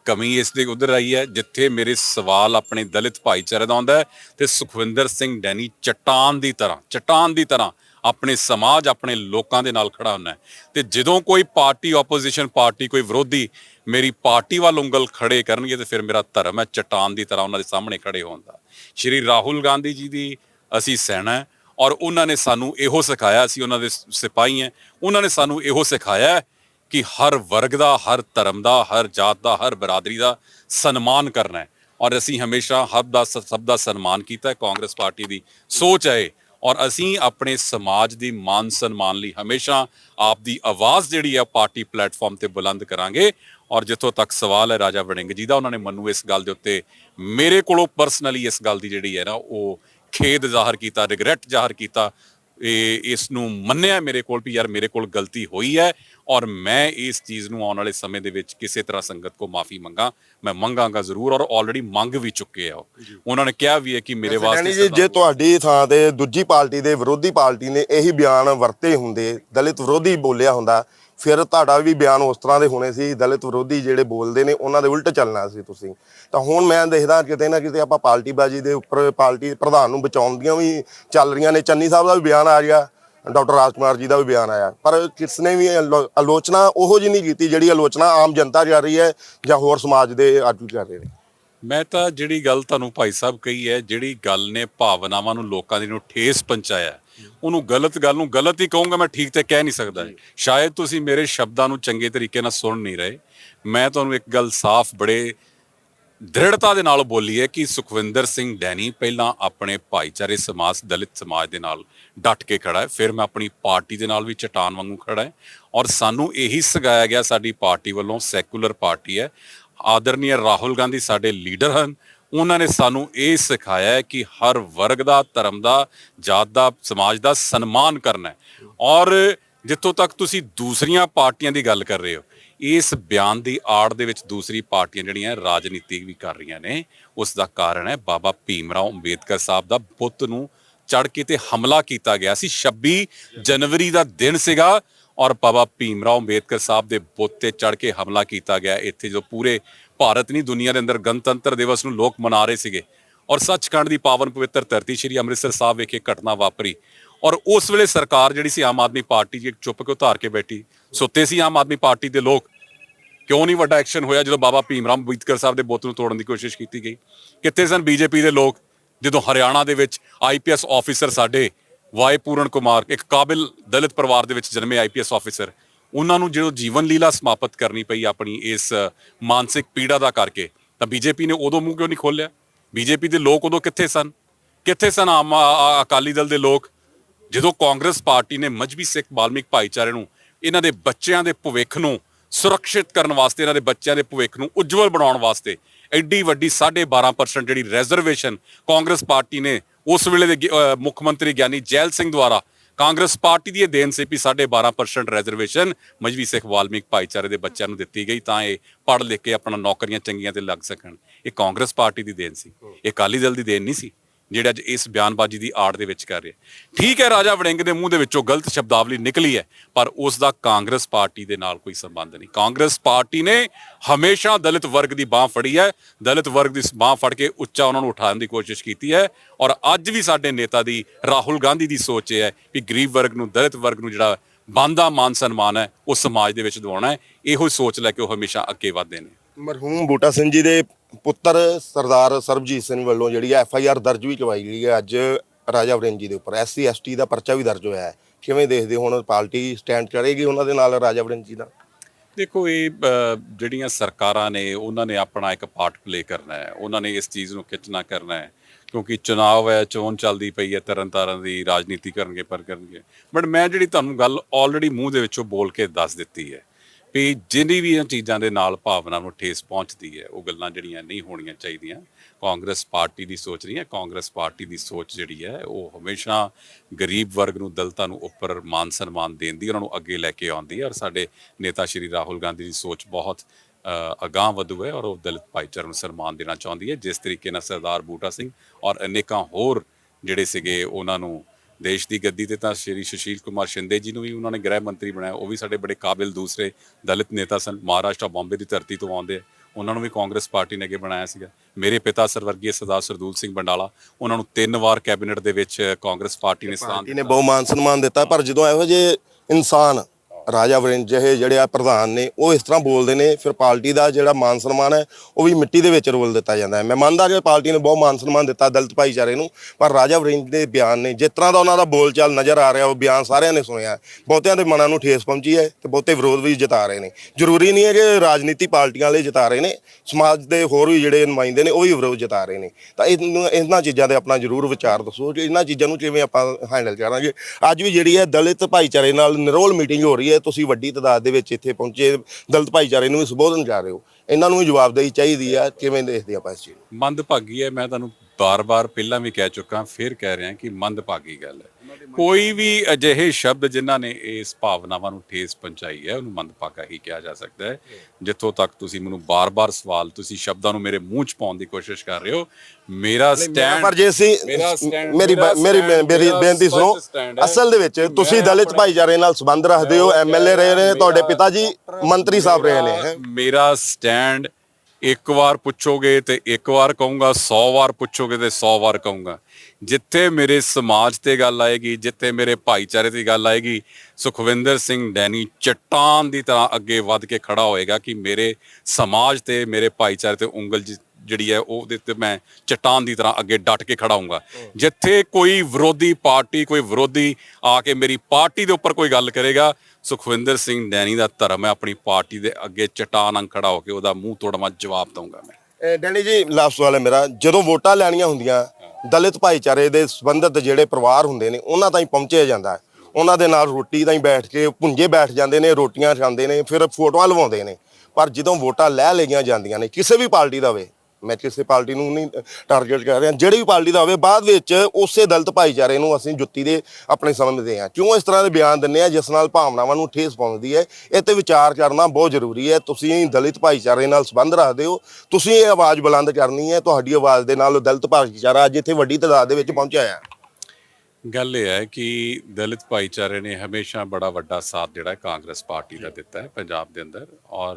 ਕਮੀ ਇਸ ਦੇ ਉਧਰ ਆਈ ਹੈ ਜਿੱਥੇ ਮੇਰੇ ਸਵਾਲ ਆਪਣੇ ਦਲਿਤ ਭਾਈਚਾਰੇ ਦਾ ਆਉਂਦਾ ਤੇ ਸੁਖਵਿੰਦਰ ਸਿੰਘ ਡੈਨੀ ਚਟਾਨ ਦੀ ਤਰ੍ਹਾਂ ਚਟਾਨ ਦੀ ਤਰ੍ਹਾਂ ਆਪਣੇ ਸਮਾਜ ਆਪਣੇ ਲੋਕਾਂ ਦੇ ਨਾਲ ਖੜਾ ਹੁੰਦਾ ਤੇ ਜਦੋਂ ਕੋਈ ਪਾਰਟੀ ਆਪੋਜੀਸ਼ਨ ਪਾਰਟੀ ਕੋਈ ਵਿਰੋਧੀ ਮੇਰੀ ਪਾਰਟੀ ਵੱਲ ਉਂਗਲ ਖੜੇ ਕਰਨਗੇ ਤੇ ਫਿਰ ਮੇਰਾ ਧਰਮ ਹੈ, ਚਟਾਨ ਦੀ ਤਰ੍ਹਾਂ ਉਹਨਾਂ ਦੇ ਸਾਹਮਣੇ ਖੜੇ ਹੋਣ ਦਾ। ਸ਼੍ਰੀ ਰਾਹੁਲ ਗਾਂਧੀ ਜੀ ਦੀ ਅਸੀਂ ਸੈਨਾ ਔਰ ਉਹਨਾਂ ਨੇ ਸਾਨੂੰ ਇਹੋ ਸਿਖਾਇਆ ਸੀ ਉਹਨਾਂ ਦੇ ਸਿਪਾਹੀ ਹੈ, ਉਹਨਾਂ ਨੇ ਸਾਨੂੰ ਇਹੋ ਸਿਖਾਇਆ ਕਿ ਹਰ ਵਰਗ ਦਾ, ਹਰ ਧਰਮ ਦਾ, ਹਰ ਜਾਤ ਦਾ, ਹਰ ਬਰਾਦਰੀ ਦਾ ਸਨਮਾਨ ਕਰਨਾ ਹੈ। ਔਰ ਅਸੀਂ ਹਮੇਸ਼ਾ ਹੱਬ ਦਾ ਸਭ ਦਾ ਸਨਮਾਨ ਕੀਤਾ ਹੈ, ਕਾਂਗਰਸ ਪਾਰਟੀ ਦੀ ਸੋਚ ਹੈ ਔਰ ਅਸੀਂ ਆਪਣੇ ਸਮਾਜ ਦੀ ਮਾਨ ਸਨਮਾਨ ਲਈ ਹਮੇਸ਼ਾ ਆਪ ਦੀ ਆਵਾਜ਼ ਜਿਹੜੀ ਹੈ ਪਾਰਟੀ ਪਲੇਟਫਾਰਮ ਤੇ ਬੁਲੰਦ ਕਰਾਂਗੇ ਔਰ ਜਿੱਥੋਂ ਤੱਕ ਸਵਾਲ ਹੈ ਰਾਜਾ ਵੜਿੰਗ ਜੀ ਦਾ ਉਹਨਾਂ ਨੇ ਮੈਨੂੰ ਇਸ ਗੱਲ ਦੇ ਉੱਤੇ ਮੇਰੇ ਕੋਲੋਂ ਪਰਸਨਲੀ ਇਸ ਗੱਲ ਦੀ ਜਿਹੜੀ ਹੈ ਨਾ ਉਹ ਖੇਦ ਜ਼ਾਹਰ ਕੀਤਾ ਰਿਗਰੈਟ ਜ਼ਾਹਰ ਕੀਤਾ। ਇਹ ਇਸ ਨੂੰ ਮੰਨਿਆ ਮੇਰੇ ਕੋਲ ਵੀ ਯਾਰ ਮੇਰੇ ਕੋਲ ਗਲਤੀ ਹੋਈ ਹੈ ਔਰ ਮੈਂ ਇਸ ਚੀਜ਼ ਨੂੰ ਆਉਣ ਵਾਲੇ ਸਮੇਂ ਦੇ ਵਿੱਚ ਕਿਸੇ ਤਰ੍ਹਾਂ ਸੰਗਤ ਕੋ ਮਾਫੀ ਮੰਗਾ ਮੈਂ ਮੰਗਾਂਗਾ ਜ਼ਰੂਰ ਔਰ ਆਲਰੇਡੀ ਮੰਗ ਵੀ ਚੁੱਕੇ ਆ ਉਹ। ਉਹਨਾਂ ਨੇ ਕਿਹਾ ਵੀ ਹੈ ਕਿ ਮੇਰੇ ਵਾਸਤੇ ਜੇ ਤੁਹਾਡੀ ਥਾਂ ਤੇ ਦੂਜੀ ਪਾਰਟੀ ਦੇ ਵਿਰੋਧੀ ਪਾਰਟੀ ਨੇ ਇਹੀ ਬਿਆਨ ਵਰਤੇ ਹੁੰਦੇ ਦਲਿਤ ਵਿਰੋਧੀ ਬੋਲਿਆ ਹੁੰਦਾ ਫਿਰ ਤੁਹਾਡਾ ਵੀ ਬਿਆਨ ਉਸ ਤਰ੍ਹਾਂ ਦੇ ਹੋਣੇ ਸੀ, ਦਲਿਤ ਵਿਰੋਧੀ ਜਿਹੜੇ ਬੋਲਦੇ ਨੇ, ਉਹਨਾਂ ਦੇ ਉਲਟ ਚੱਲਣਾ ਸੀ ਤੁਸੀਂ। ਤਾਂ ਹੁਣ ਮੈਂ ਦੇਖਦਾ ਕਿਤੇ ਨਾ ਕਿਤੇ ਆਪਾਂ ਪਾਰਟੀਬਾਜ਼ੀ ਦੇ ਉੱਪਰ, ਪਾਰਟੀ ਪ੍ਰਧਾਨ ਨੂੰ ਬਚਾਉਣ ਦੀਆਂ ਵੀ ਚੱਲ ਰਹੀਆਂ ਨੇ। ਚੰਨੀ ਸਾਹਿਬ ਦਾ ਵੀ ਬਿਆਨ ਆ ਰਿਹਾ ਡਾਕਟਰ ਰਾਜਕੁਮਾਰ ਜੀ ਦਾ ਵੀ ਬਿਆਨ ਆਇਆ। ਪਰ ਕਿਸ ਨੇ ਵੀ ਆਲੋਚਨਾ ਉਹੋ ਜਿਹੀ ਨਹੀਂ ਕੀਤੀ ਜਿਹੜੀ ਆਲੋਚਨਾ ਆਮ ਜਨਤਾ ਕਰ ਰਹੀ ਹੈ ਜਾਂ ਹੋਰ ਸਮਾਜ ਦੇ ਆਗੂ ਕਰ ਰਹੇ ਨੇ। ਮੈਂ ਤਾਂ ਜਿਹੜੀ ਗੱਲ ਤੁਹਾਨੂੰ ਭਾਈ ਸਾਹਿਬ ਕਹੀ ਹੈ, ਜਿਹੜੀ ਗੱਲ ਨੇ ਭਾਵਨਾਵਾਂ ਨੂੰ ਲੋਕਾਂ ਦੀ ਨੂੰ ਠੇਸ ਪਹੁੰਚਾਇਆ। ਉਹਨੂੰ ਗਲਤ ਗੱਲ ਨੂੰ ਗਲਤ ਹੀ ਕਹੂੰਗਾ ਮੈਂ ਠੀਕ ਤੇ ਕਹਿ ਨਹੀਂ ਸਕਦਾ। ਸ਼ਾਇਦ ਤੁਸੀਂ ਮੇਰੇ ਸ਼ਬਦਾਂ ਨੂੰ ਚੰਗੇ ਤਰੀਕੇ ਨਾਲ ਸੁਣ ਨਹੀਂ ਰਹੇ। ਮੈਂ ਤੁਹਾਨੂੰ ਇੱਕ ਗੱਲ ਸਾਫ਼ ਬੜੇ ਦ੍ਰਿੜਤਾ ਦੇ ਨਾਲ ਬੋਲੀ ਹੈ ਕਿ ਸੁਖਵਿੰਦਰ ਸਿੰਘ ਡੈਨੀ ਪਹਿਲਾਂ ਆਪਣੇ ਭਾਈਚਾਰੇ ਸਮਾਜ ਦਲਿਤ ਸਮਾਜ ਦੇ ਨਾਲ ਡਟ ਕੇ ਖੜਾ ਹੈ। ਫਿਰ ਮੈਂ ਆਪਣੀ ਪਾਰਟੀ ਦੇ ਨਾਲ ਵੀ ਚਟਾਨ ਵਾਂਗੂ ਖੜਾ ਹੈ। ਔਰ ਸਾਨੂੰ ਇਹੀ ਸਿਖਾਇਆ ਗਿਆ ਸਾਡੀ ਪਾਰਟੀ ਵੱਲੋਂ ਸੈਕੂਲਰ ਪਾਰਟੀ ਹੈ। ਆਦਰਨੀय ਰਾਹੁਲ ਗਾਂਧੀ ਸਾਡੇ ਲੀਡਰ ਹਨ। ਉਹਨਾਂ ਨੇ ਸਾਨੂੰ ਇਹ ਸਿਖਾਇਆ ਹੈ ਕਿ ਹਰ ਵਰਗ ਦਾ, ਧਰਮ ਦਾ, ਜਾਤ ਦਾ, ਸਮਾਜ ਦਾ ਸਨਮਾਨ ਕਰਨਾ ਹੈ। ਔਰ ਜਿੱਥੋਂ ਤੱਕ ਤੁਸੀਂ ਦੂਸਰੀਆਂ ਪਾਰਟੀਆਂ ਦੀ ਗੱਲ ਕਰ ਰਹੇ ਹੋ, ਇਸ ਬਿਆਨ ਦੀ ਆੜ ਦੇ ਵਿੱਚ ਦੂਸਰੀ ਪਾਰਟੀਆਂ ਜਿਹੜੀਆਂ ਰਾਜਨੀਤੀ ਵੀ ਕਰ ਰਹੀਆਂ ਨੇ। ਉਸ ਦਾ ਕਾਰਨ ਹੈ, ਬਾਬਾ ਭੀਮ ਰਾਓ ਅੰਬੇਦਕਰ ਸਾਹਿਬ ਦਾ ਬੁੱਤ ਨੂੰ ਚੜ ਕੇ ਤੇ ਹਮਲਾ ਕੀਤਾ ਗਿਆ ਸੀ। 26 ਜਨਵਰੀ ਦਾ ਦਿਨ ਸੀਗਾ ਔਰ ਬਾਬਾ ਭੀਮ ਰਾਓ ਅੰਬੇਦਕਰ ਸਾਹਿਬ ਦੇ ਬੁੱਤ ਤੇ ਚੜ ਕੇ ਹਮਲਾ ਕੀਤਾ ਗਿਆ। ਇੱਥੇ ਜੋ ਪੂਰੇ ਭਾਰਤ ਨਹੀਂ, ਦੁਨੀਆ ਦੇ ਅੰਦਰ ਗਣਤੰਤਰ ਦਿਵਸ ਨੂੰ ਲੋਕ ਮਨਾ ਰਹੇ ਸੀਗੇ। ਔਰ ਸੱਚਖੰਡ ਦੀ ਪਾਵਨ ਪਵਿੱਤਰ ਧਰਤੀ ਸ੍ਰੀ ਅੰਮ੍ਰਿਤਸਰ ਸਾਹਿਬ ਵਿਖੇ ਘਟਨਾ ਵਾਪਰੀ। ਔਰ ਉਸ ਵੇਲੇ ਸਰਕਾਰ ਜਿਹੜੀ ਸੀ, ਆਮ ਆਦਮੀ ਪਾਰਟੀ ਜੀ ਚੁੱਪ ਕੇ ਉਤਾਰ ਕੇ ਬੈਠੀ। ਸੁੱਤੇ ਸੀ ਆਮ ਆਦਮੀ ਪਾਰਟੀ ਦੇ ਲੋਕ। ਕਿਉਂ ਨਹੀਂ ਵੱਡਾ ਐਕਸ਼ਨ ਹੋਇਆ ਜਦੋਂ ਬਾਬਾ ਭੀਮ ਰਾਮ ਅੰਬੇਦਕਰ ਸਾਹਿਬ ਦੇ ਬੁੱਤ ਨੂੰ ਤੋੜਨ ਦੀ ਕੋਸ਼ਿਸ਼ ਕੀਤੀ ਗਈ? ਕਿੱਥੇ ਸਨ ਬੀਜੇਪੀ ਦੇ ਲੋਕ? ਜਦੋਂ ਹਰਿਆਣਾ ਦੇ ਵਿੱਚ ਆਈਪੀਐਸ ਆਫੀਸਰ ਸਾਡੇ ਵਾਈ ਪੂਰਨ ਕੁਮਾਰ, ਇੱਕ ਕਾਬਿਲ ਦਲਿਤ ਪਰਿਵਾਰ ਦੇ ਵਿੱਚ ਜਨਮੇ ਆਈਪੀਐਸ ਆਫੀਸਰ ਉਹਨਾਂ ਨੂੰ ਜਦੋਂ ਜੀਵਨ ਲੀਲਾ ਸਮਾਪਤ ਕਰਨੀ ਪਈ ਆਪਣੀ ਇਸ ਮਾਨਸਿਕ ਪੀੜਾ ਦਾ ਕਰਕੇ, ਤਾਂ ਬੀਜੇਪੀ ਨੇ ਉਦੋਂ ਮੂੰਹ ਕਿਉਂ ਨਹੀਂ ਖੋਲਿਆ ਬੀਜੇਪੀ ਦੇ ਲੋਕ ਉਦੋਂ ਕਿੱਥੇ ਸਨ? ਕਿੱਥੇ ਸਨ ਆਮ ਅਕਾਲੀ ਦਲ ਦੇ ਲੋਕ? ਜਦੋਂ ਕਾਂਗਰਸ ਪਾਰਟੀ ਨੇ ਮਜਬੀ ਸਿੱਖ ਬਾਲਮਿਕ ਭਾਈਚਾਰੇ ਨੂੰ, ਇਹਨਾਂ ਦੇ ਬੱਚਿਆਂ ਦੇ ਭਵਿੱਖ ਨੂੰ ਸੁਰੱਖਿਅਤ ਕਰਨ ਵਾਸਤੇ, ਇਹਨਾਂ ਦੇ ਬੱਚਿਆਂ ਦੇ ਭਵਿੱਖ ਨੂੰ ਉਜਵਲ ਬਣਾਉਣ ਵਾਸਤੇ, ਐਡੀ ਵੱਡੀ 12.5% ਜਿਹੜੀ ਰਿਜ਼ਰਵੇਸ਼ਨ ਕਾਂਗਰਸ ਪਾਰਟੀ ਨੇ ਉਸ ਵੇਲੇ ਦੇ ਮੁੱਖ ਮੰਤਰੀ ਗਿਆਨੀ ਜੈਲ ਸਿੰਘ ਦੁਆਰਾ ਕਾਂਗਰਸ ਪਾਰਟੀ ਦੀ ਇਹ ਦੇਣ ਸੀ ਵੀ 12.5% ਰਿਜ਼ਰਵੇਸ਼ਨ ਮਜਬੀ ਸਿੱਖ ਵਾਲਮੀਕ ਭਾਈਚਾਰੇ ਦੇ ਬੱਚਿਆਂ ਨੂੰ ਦਿੱਤੀ ਗਈ ਤਾਂ ਇਹ ਪੜ੍ਹ ਲਿਖ ਕੇ ਆਪਣਾ ਨੌਕਰੀਆਂ ਚੰਗੀਆਂ ਤੇ ਲੱਗ ਸਕਣ। ਇਹ ਕਾਂਗਰਸ ਪਾਰਟੀ ਦੀ ਦੇਣ ਸੀ। ਇਹ ਅਕਾਲੀ ਦਲ ਦੀ ਦੇਣ ਨਹੀਂ ਸੀ। ਜਿਹੜੇ ਅੱਜ ਇਸ ਬਿਆਨਬਾਜ਼ੀ ਦੀ ਆੜ ਦੇ ਵਿੱਚ ਕਰ ਰਹੇ ਠੀਕ ਹੈ ਰਾਜਾ ਵੜਿੰਗ ਦੇ ਮੂੰਹ ਦੇ ਵਿੱਚੋਂ ਗਲਤ ਸ਼ਬਦਾਵਲੀ ਨਿਕਲੀ ਹੈ, ਪਰ ਉਸ ਦਾ ਕਾਂਗਰਸ ਪਾਰਟੀ ਦੇ ਨਾਲ ਕੋਈ ਸੰਬੰਧ ਨਹੀਂ। ਕਾਂਗਰਸ ਪਾਰਟੀ ਨੇ ਹਮੇਸ਼ਾ ਦਲਿਤ ਵਰਗ ਦੀ ਬਾਹ ਫੜੀ ਹੈ, ਦਲਿਤ ਵਰਗ ਦੀ ਬਾਹ ਫੜ ਕੇ ਉੱਚਾ ਉਹਨਾਂ ਨੂੰ ਉਠਾਉਣ ਦੀ ਕੋਸ਼ਿਸ਼ ਕੀਤੀ ਹੈ, ਔਰ ਅੱਜ ਵੀ ਸਾਡੇ ਨੇਤਾ ਦੀ, ਰਾਹੁਲ ਗਾਂਧੀ ਦੀ ਸੋਚ ਇਹ ਹੈ ਕਿ ਗਰੀਬ ਵਰਗ ਨੂੰ, ਦਲਿਤ ਵਰਗ ਨੂੰ ਜਿਹੜਾ ਬੰਦਾ ਮਾਨ ਸਨਮਾਨ ਹੈ, ਉਹ ਸਮਾਜ ਦੇ ਵਿੱਚ ਦਿਵਾਉਣਾ ਹੈ, ਇਹੋ ਹੀ ਸੋਚ ਲੈ ਕੇ ਉਹ ਹਮੇਸ਼ਾ ਅੱਗੇ ਵਧਦੇ ਨੇ। ਮਰਹੂਮ ਬੂਟਾ ਸਿੰਘ ਜੀ ਦੇ ਪੁੱਤਰ ਸਰਦਾਰ ਸਰਬਜੀਤ ਸਿੰਘ ਵੱਲੋਂ ਜਿਹੜੀ ਐਫ ਆਈ ਆਰ ਦਰਜ ਵੀ ਕਰਵਾਈ ਗਈ ਹੈ ਅੱਜ ਰਾਜਾ ਵਰਿੰਦ ਜੀ ਦੇ ਉੱਪਰ। ਐਸ ਸੀ ਐਸ ਟੀ ਦਾ ਪਰਚਾ ਵੀ ਦਰਜ ਹੋਇਆ ਹੈ। ਕਿਵੇਂ ਦੇਖਦੇ ਹੋ ਹੁਣ ਪਾਰਟੀ ਸਟੈਂਡ ਕਰੇਗੀ ਉਹਨਾਂ ਦੇ ਨਾਲ ਰਾਜਾ ਵਰਿੰਦ ਜੀ ਦਾ? ਦੇਖੋ, ਇਹ ਜਿਹੜੀਆਂ ਸਰਕਾਰਾਂ ਨੇ, ਉਹਨਾਂ ਨੇ ਆਪਣਾ ਇੱਕ ਪਾਰਟ ਪਲੇ ਕਰਨਾ ਹੈ। ਉਹਨਾਂ ਨੇ ਇਸ ਚੀਜ਼ ਨੂੰ ਖਿੱਚਣਾ ਕਰਨਾ ਹੈ, ਕਿਉਂਕਿ ਚੁਣਾਵ ਹੈ, ਚੋਣ ਚੱਲਦੀ ਪਈ ਹੈ ਤਰਨ ਤਾਰਨ ਦੀ ਰਾਜਨੀਤੀ ਕਰਨਗੇ, ਪਰ ਕਰਨਗੇ। ਬਟ ਮੈਂ ਜਿਹੜੀ ਤੁਹਾਨੂੰ ਗੱਲ ਆਲਰੇਡੀ ਮੂੰਹ ਦੇ ਵਿੱਚੋਂ ਬੋਲ ਕੇ ਦੱਸ ਦਿੱਤੀ ਹੈ ਵੀ ਜਿੰਨੀ ਵੀ ਇਹ ਚੀਜ਼ਾਂ ਦੇ ਨਾਲ ਭਾਵਨਾ ਨੂੰ ਠੇਸ ਪਹੁੰਚਦੀ ਹੈ ਉਹ ਗੱਲਾਂ ਜਿਹੜੀਆਂ ਨਹੀਂ ਹੋਣੀਆਂ ਚਾਹੀਦੀਆਂ। ਕਾਂਗਰਸ ਪਾਰਟੀ ਦੀ ਸੋਚ ਨਹੀਂ ਹੈ। ਕਾਂਗਰਸ ਪਾਰਟੀ ਦੀ ਸੋਚ ਜਿਹੜੀ ਹੈ ਉਹ ਹਮੇਸ਼ਾ ਗਰੀਬ ਵਰਗ ਨੂੰ ਦਲਤਾਂ ਨੂੰ ਉੱਪਰ ਮਾਨ ਸਨਮਾਨ ਦੇਣ ਦੀ ਉਹਨਾਂ ਨੂੰ ਅੱਗੇ ਲੈ ਕੇ ਆਉਂਦੀ ਹੈ। ਔਰ ਸਾਡੇ ਨੇਤਾ ਸ਼੍ਰੀ ਰਾਹੁਲ ਗਾਂਧੀ ਦੀ ਸੋਚ ਬਹੁਤ ਅ, ਅਗਾਂਹ ਵਧੂ ਹੈ ਔਰ ਉਹ ਦਲਿਤ ਭਾਈਚਾਰੇ ਨੂੰ ਸਨਮਾਨ ਦੇਣਾ ਚਾਹੁੰਦੀ ਹੈ। ਜਿਸ ਤਰੀਕੇ ਨਾਲ ਸਰਦਾਰ ਬੂਟਾ ਸਿੰਘ ਔਰ ਅਨੇਕਾਂ ਹੋਰ ਜਿਹੜੇ ਸੀਗੇ ਉਹਨਾਂ ਨੂੰ ਦੇਸ਼ ਦੀ ਗੱਦੀ ਤੇ ਤਾਂ ਸ਼੍ਰੀ ਸੁਸ਼ੀਲ ਕੁਮਾਰ ਸ਼ਿੰਦੇ ਜੀ ਨੂੰ ਵੀ ਉਹਨਾਂ ਨੇ ਗ੍ਰਹਿ ਮੰਤਰੀ ਬਣਾਇਆ ਉਹ ਵੀ ਸਾਡੇ ਬੜੇ ਕਾਬਿਲ ਦੂਸਰੇ ਦਲਿਤ ਨੇਤਾ ਸਨ ਮਹਾਰਾਸ਼ਟਰ ਬੰਬੇ ਦੀ ਧਰਤੀ ਤੋਂ ਆਉਂਦੇ। ਉਹਨਾਂ ਨੂੰ ਵੀ ਕਾਂਗਰਸ ਪਾਰਟੀ ਨੇ ਅੱਗੇ ਬਣਾਇਆ ਸੀਗਾ ਮੇਰੇ ਪਿਤਾ ਸਰਵਰਗੀ ਸਰਦਾਰ ਸਰਦੂਲ ਸਿੰਘ ਬੰਡਾਲਾ ਉਹਨਾਂ ਨੂੰ ਤਿੰਨ ਵਾਰ ਕੈਬਨਿਟ ਦੇ ਵਿੱਚ ਕਾਂਗਰਸ ਪਾਰਟੀ ਨੇ ਸਥਾਨ ਪਾਰਟੀ ਨੇ ਬਹੁ ਮਾਨ ਸਨਮਾਨ ਦਿੱਤਾ ਪਰ ਜਦੋਂ ਇਹੋ ਜਿਹੇ ਇਨਸਾਨ ਰਾਜਾ ਵਰਿੰਦ ਜਿਹੇ ਜਿਹੜੇ ਆ ਪ੍ਰਧਾਨ ਨੇ, ਉਹ ਇਸ ਤਰ੍ਹਾਂ ਬੋਲਦੇ ਨੇ, ਫਿਰ ਪਾਰਟੀ ਦਾ ਜਿਹੜਾ ਮਾਨ ਸਨਮਾਨ ਹੈ, ਉਹ ਵੀ ਮਿੱਟੀ ਦੇ ਵਿੱਚ ਰੋਲ ਦਿੱਤਾ ਜਾਂਦਾ ਹੈ। ਮੈਂ ਮੰਨਦਾ ਕਿ ਪਾਰਟੀ ਨੇ ਬਹੁਤ ਮਾਨ ਸਨਮਾਨ ਦਿੱਤਾ ਦਲਿਤ ਭਾਈਚਾਰੇ ਨੂੰ, ਪਰ ਰਾਜਾ ਵਰਿੰਦ ਦੇ ਬਿਆਨ ਨੇ, ਜਿਸ ਤਰ੍ਹਾਂ ਦਾ ਉਹਨਾਂ ਦਾ ਬੋਲਚਾਲ ਨਜ਼ਰ ਆ ਰਿਹਾ, ਉਹ ਬਿਆਨ ਸਾਰਿਆਂ ਨੇ ਸੁਣਿਆ ਬਹੁਤਿਆਂ ਦੇ ਮਨਾਂ ਨੂੰ ਠੇਸ ਪਹੁੰਚੀ ਹੈ ਤੇ ਬਹੁਤੇ ਵਿਰੋਧ ਵੀ ਜਤਾ ਰਹੇ ਨੇ। ਜ਼ਰੂਰੀ ਨਹੀਂ ਹੈ ਕਿ ਰਾਜਨੀਤੀ ਪਾਰਟੀਆਂ ਵਾਲੇ ਜਤਾ ਰਹੇ ਨੇ, ਸਮਾਜ ਦੇ ਹੋਰ ਵੀ ਜਿਹੜੇ ਨੁਮਾਇੰਦੇ ਨੇ, ਉਹ ਵੀ ਵਿਰੋਧ ਜਤਾ ਰਹੇ ਨੇ। ਤਾਂ ਇਹਨਾਂ ਚੀਜ਼ਾਂ ਦੇ ਆਪਣਾ ਜ਼ਰੂਰ ਵਿਚਾਰ ਦੱਸੋ, ਕਿ ਇਹਨਾਂ ਚੀਜ਼ਾਂ ਨੂੰ ਕਿਵੇਂ ਆਪਾਂ ਹੈਂਡਲ ਕਰਾਂਗੇ। ਅੱਜ ਵੀ ਜਿਹੜੀ ਹੈ ਦਲਿਤ ਭਾਈਚਾਰੇ ਨਾਲ ਨਿਰੋਲ ਮੀਟਿੰਗ ਹੋ ਰਹੀ ਹੈ ਤੁਸੀਂ ਵੱਡੀ ਤਾਦਾਦ ਦੇ ਵਿੱਚ ਇੱਥੇ ਪਹੁੰਚੇ, ਦਲਤ ਭਾਈਚਾਰੇ ਨੂੰ ਵੀ ਸੰਬੋਧਨ ਕਰ ਰਹੇ ਹੋ, ਇਹਨਾਂ ਨੂੰ ਵੀ ਜਵਾਬਦੇਹੀ ਚਾਹੀਦੀ ਆ ਕਿਵੇਂ ਦੇਖਦੇ ਆਪਾਂ ਇਸ ਚੀਜ਼ ਨੂੰ? ਮੰਦਭਾਗੀ ਹੈ, ਮੈਂ ਤੁਹਾਨੂੰ ਬਾਰ-ਬਾਰ ਪਹਿਲਾਂ ਵੀ ਕਹਿ ਚੁੱਕਾ, ਫਿਰ ਕਹਿ ਰਿਹਾ ਕਿ ਮੰਦਭਾਗੀ ਗੱਲ ਹੈ। ਕੋਈ ਵੀ ਅਜਿਹੇ ਸ਼ਬਦ ਜਿਨ੍ਹਾਂ ਨੇ ਇਸ ਭਾਵਨਾਵਾਂ ਨੂੰ ਠੇਸ ਪਹੁੰਚਾਈ ਹੈ ਉਹਨੂੰ ਮੰਦਭਾਗਾ ਹੀ ਕਿਹਾ ਜਾ ਸਕਦਾ ਹੈ ਜਿੱਥੋਂ ਤੱਕ ਤੁਸੀਂ ਮੈਨੂੰ ਬਾਰ-ਬਾਰ ਸਵਾਲ ਤੁਸੀਂ ਸ਼ਬਦਾਂ ਨੂੰ ਮੇਰੇ ਮੂੰਹ 'ਚ ਪਾਉਣ ਦੀ ਕੋਸ਼ਿਸ਼ ਕਰ ਰਹੇ ਹੋ ਮੇਰਾ ਸਟੈਂਡ ਪਰ ਜੇ ਅਸੀਂ ਮੇਰਾ ਮੇਰੀ ਮੇਰਾ ਬੇਨਤੀ ਸੁਣੋ ਅਸਲ ਦੇ ਵਿੱਚ ਤੁਸੀਂ ਦਲਿਤ ਭਾਈਚਾਰੇ ਨਾਲ ਸੰਬੰਧ ਰੱਖਦੇ ਹੋ ਐਮਐਲਏ ਰਹੇ ਨੇ ਤੁਹਾਡੇ ਪਿਤਾ ਜੀ ਮੰਤਰੀ ਸਾਹਿਬ ਰਹੇ ਨੇ। ਮੇਰਾ ਸਟੈਂਡ ਇੱਕ ਵਾਰ ਪੁੱਛੋਗੇ ਤੇ ਇੱਕ ਵਾਰ ਕਹੂੰਗਾ 100 ਵਾਰ ਪੁੱਛੋਗੇ ਤੇ 100 ਵਾਰ ਕਹੂੰਗਾ। ਜਿੱਥੇ ਮੇਰੇ ਸਮਾਜ ਤੇ ਗੱਲ ਆਏਗੀ, ਜਿੱਥੇ ਮੇਰੇ ਭਾਈਚਾਰੇ ਦੀ ਗੱਲ ਆਏਗੀ, ਸੁਖਵਿੰਦਰ ਸਿੰਘ ਡੈਨੀ ਚਟਾਨ ਦੀ ਤਰ੍ਹਾਂ ਅੱਗੇ ਵੱਧ ਕੇ ਖੜਾ ਹੋਏਗਾ ਕਿ ਮੇਰੇ ਸਮਾਜ ਤੇ, ਮੇਰੇ ਭਾਈਚਾਰੇ ਤੇ ਉਂਗਲ ਜਿਹੜੀ ਹੈ, ਉਹਦੇ ਤੇ ਮੈਂ ਚਟਾਨ ਦੀ ਤਰ੍ਹਾਂ ਅੱਗੇ ਡਟ ਕੇ ਖੜਾ ਹੋਊਂਗਾ। ਜਿੱਥੇ ਕੋਈ ਵਿਰੋਧੀ ਪਾਰਟੀ, ਕੋਈ ਵਿਰੋਧੀ ਆ ਕੇ ਮੇਰੀ ਪਾਰਟੀ ਦੇ ਉੱਪਰ ਕੋਈ ਗੱਲ ਕਰੇਗਾ ਸੁਖਵਿੰਦਰ ਸਿੰਘ ਡੈਨੀ ਦਾ ਧਰਮ ਹੈ, ਆਪਣੀ ਪਾਰਟੀ ਦੇ ਅੱਗੇ ਚਟਾਨ ਅੰਗ ਖੜਾ ਹੋ ਕੇ ਉਹਦਾ ਮੂੰਹ ਤੋੜਵਾ ਜਵਾਬ ਦਊਂਗਾ ਮੈਂ। ਇਹ ਡੈਨੀ ਜੀ, ਲਾਸਟ ਸਵਾਲ ਹੈ ਮੇਰਾ। ਜਦੋਂ ਵੋਟਾਂ ਲੈਣੀਆਂ ਹੁੰਦੀਆਂ, ਦਲਿਤ ਭਾਈਚਾਰੇ ਦੇ ਸੰਬੰਧਿਤ ਜਿਹੜੇ ਪਰਿਵਾਰ ਹੁੰਦੇ ਨੇ, ਉਹਨਾਂ ਤਾਈਂ ਪਹੁੰਚਿਆ ਜਾਂਦਾ ਹੈ। ਉਹਨਾਂ ਦੇ ਨਾਲ ਰੋਟੀ ਤਾਈਂ ਬੈਠ ਕੇ ਭੁੰਜੇ ਬੈਠ ਜਾਂਦੇ ਨੇ, ਰੋਟੀਆਂ ਖਾਂਦੇ ਨੇ, ਫਿਰ ਫੋਟੋਆਂ ਲਵਾਉਂਦੇ ਨੇ। ਪਰ ਜਦੋਂ ਵੋਟਾਂ ਲੈ ਲਈਆਂ ਜਾਂਦੀਆਂ ਨੇ, ਕਿਸੇ ਵੀ ਪਾਰਟੀ ਦਾ ਹੋਵੇ ਮੈਂ ਕਿਸੇ ਪਾਰਟੀ ਨੂੰ ਨਹੀਂ ਟਾਰਗੇਟ ਕਰ ਰਿਹਾ। ਜਿਹੜੀ ਵੀ ਪਾਰਟੀ ਦਾ ਹੋਵੇ, ਬਾਅਦ ਵਿੱਚ ਉਸੇ ਦਲਿਤ ਭਾਈਚਾਰੇ ਨੂੰ ਅਸੀਂ ਜੁੱਤੀ ਦੇ ਆਪਣੇ ਸਮਝਦੇ ਹਾਂ। ਕਿਉਂ ਇਸ ਤਰ੍ਹਾਂ ਦੇ ਬਿਆਨ ਦਿੰਦੇ ਆ ਜਿਸ ਨਾਲ ਭਾਵਨਾਵਾਂ ਨੂੰ ਠੇਸ ਪਹੁੰਚਦੀ ਹੈ? ਇਹ ਤੇ ਵਿਚਾਰ ਕਰਨਾ ਬਹੁਤ ਜ਼ਰੂਰੀ ਹੈ। ਤੁਸੀਂ ਦਲਿਤ ਭਾਈਚਾਰੇ ਨਾਲ ਸੰਬੰਧ ਰੱਖਦੇ ਹੋ। ਤੁਸੀਂ ਇਹ ਆਵਾਜ਼ ਬੁਲੰਦ ਕਰਨੀ ਹੈ। ਤੁਹਾਡੀ ਆਵਾਜ਼ ਦੇ ਨਾਲ ਦਲਿਤ ਭਾਈਚਾਰਾ ਅੱਜ ਇੱਥੇ ਵੱਡੀ ਤਾਦਾਦ ਦੇ ਵਿੱਚ ਪਹੁੰਚਿਆ ਹੈ। ਗੱਲ ਇਹ ਹੈ ਕਿ ਦਲਿਤ ਭਾਈਚਾਰੇ ਨੇ ਹਮੇਸ਼ਾ ਬੜਾ ਵੱਡਾ ਸਾਥ ਜਿਹੜਾ ਕਾਂਗਰਸ ਪਾਰਟੀ ਦਾ ਦਿੱਤਾ ਹੈ, ਪੰਜਾਬ ਦੇ ਅੰਦਰ। ਔਰ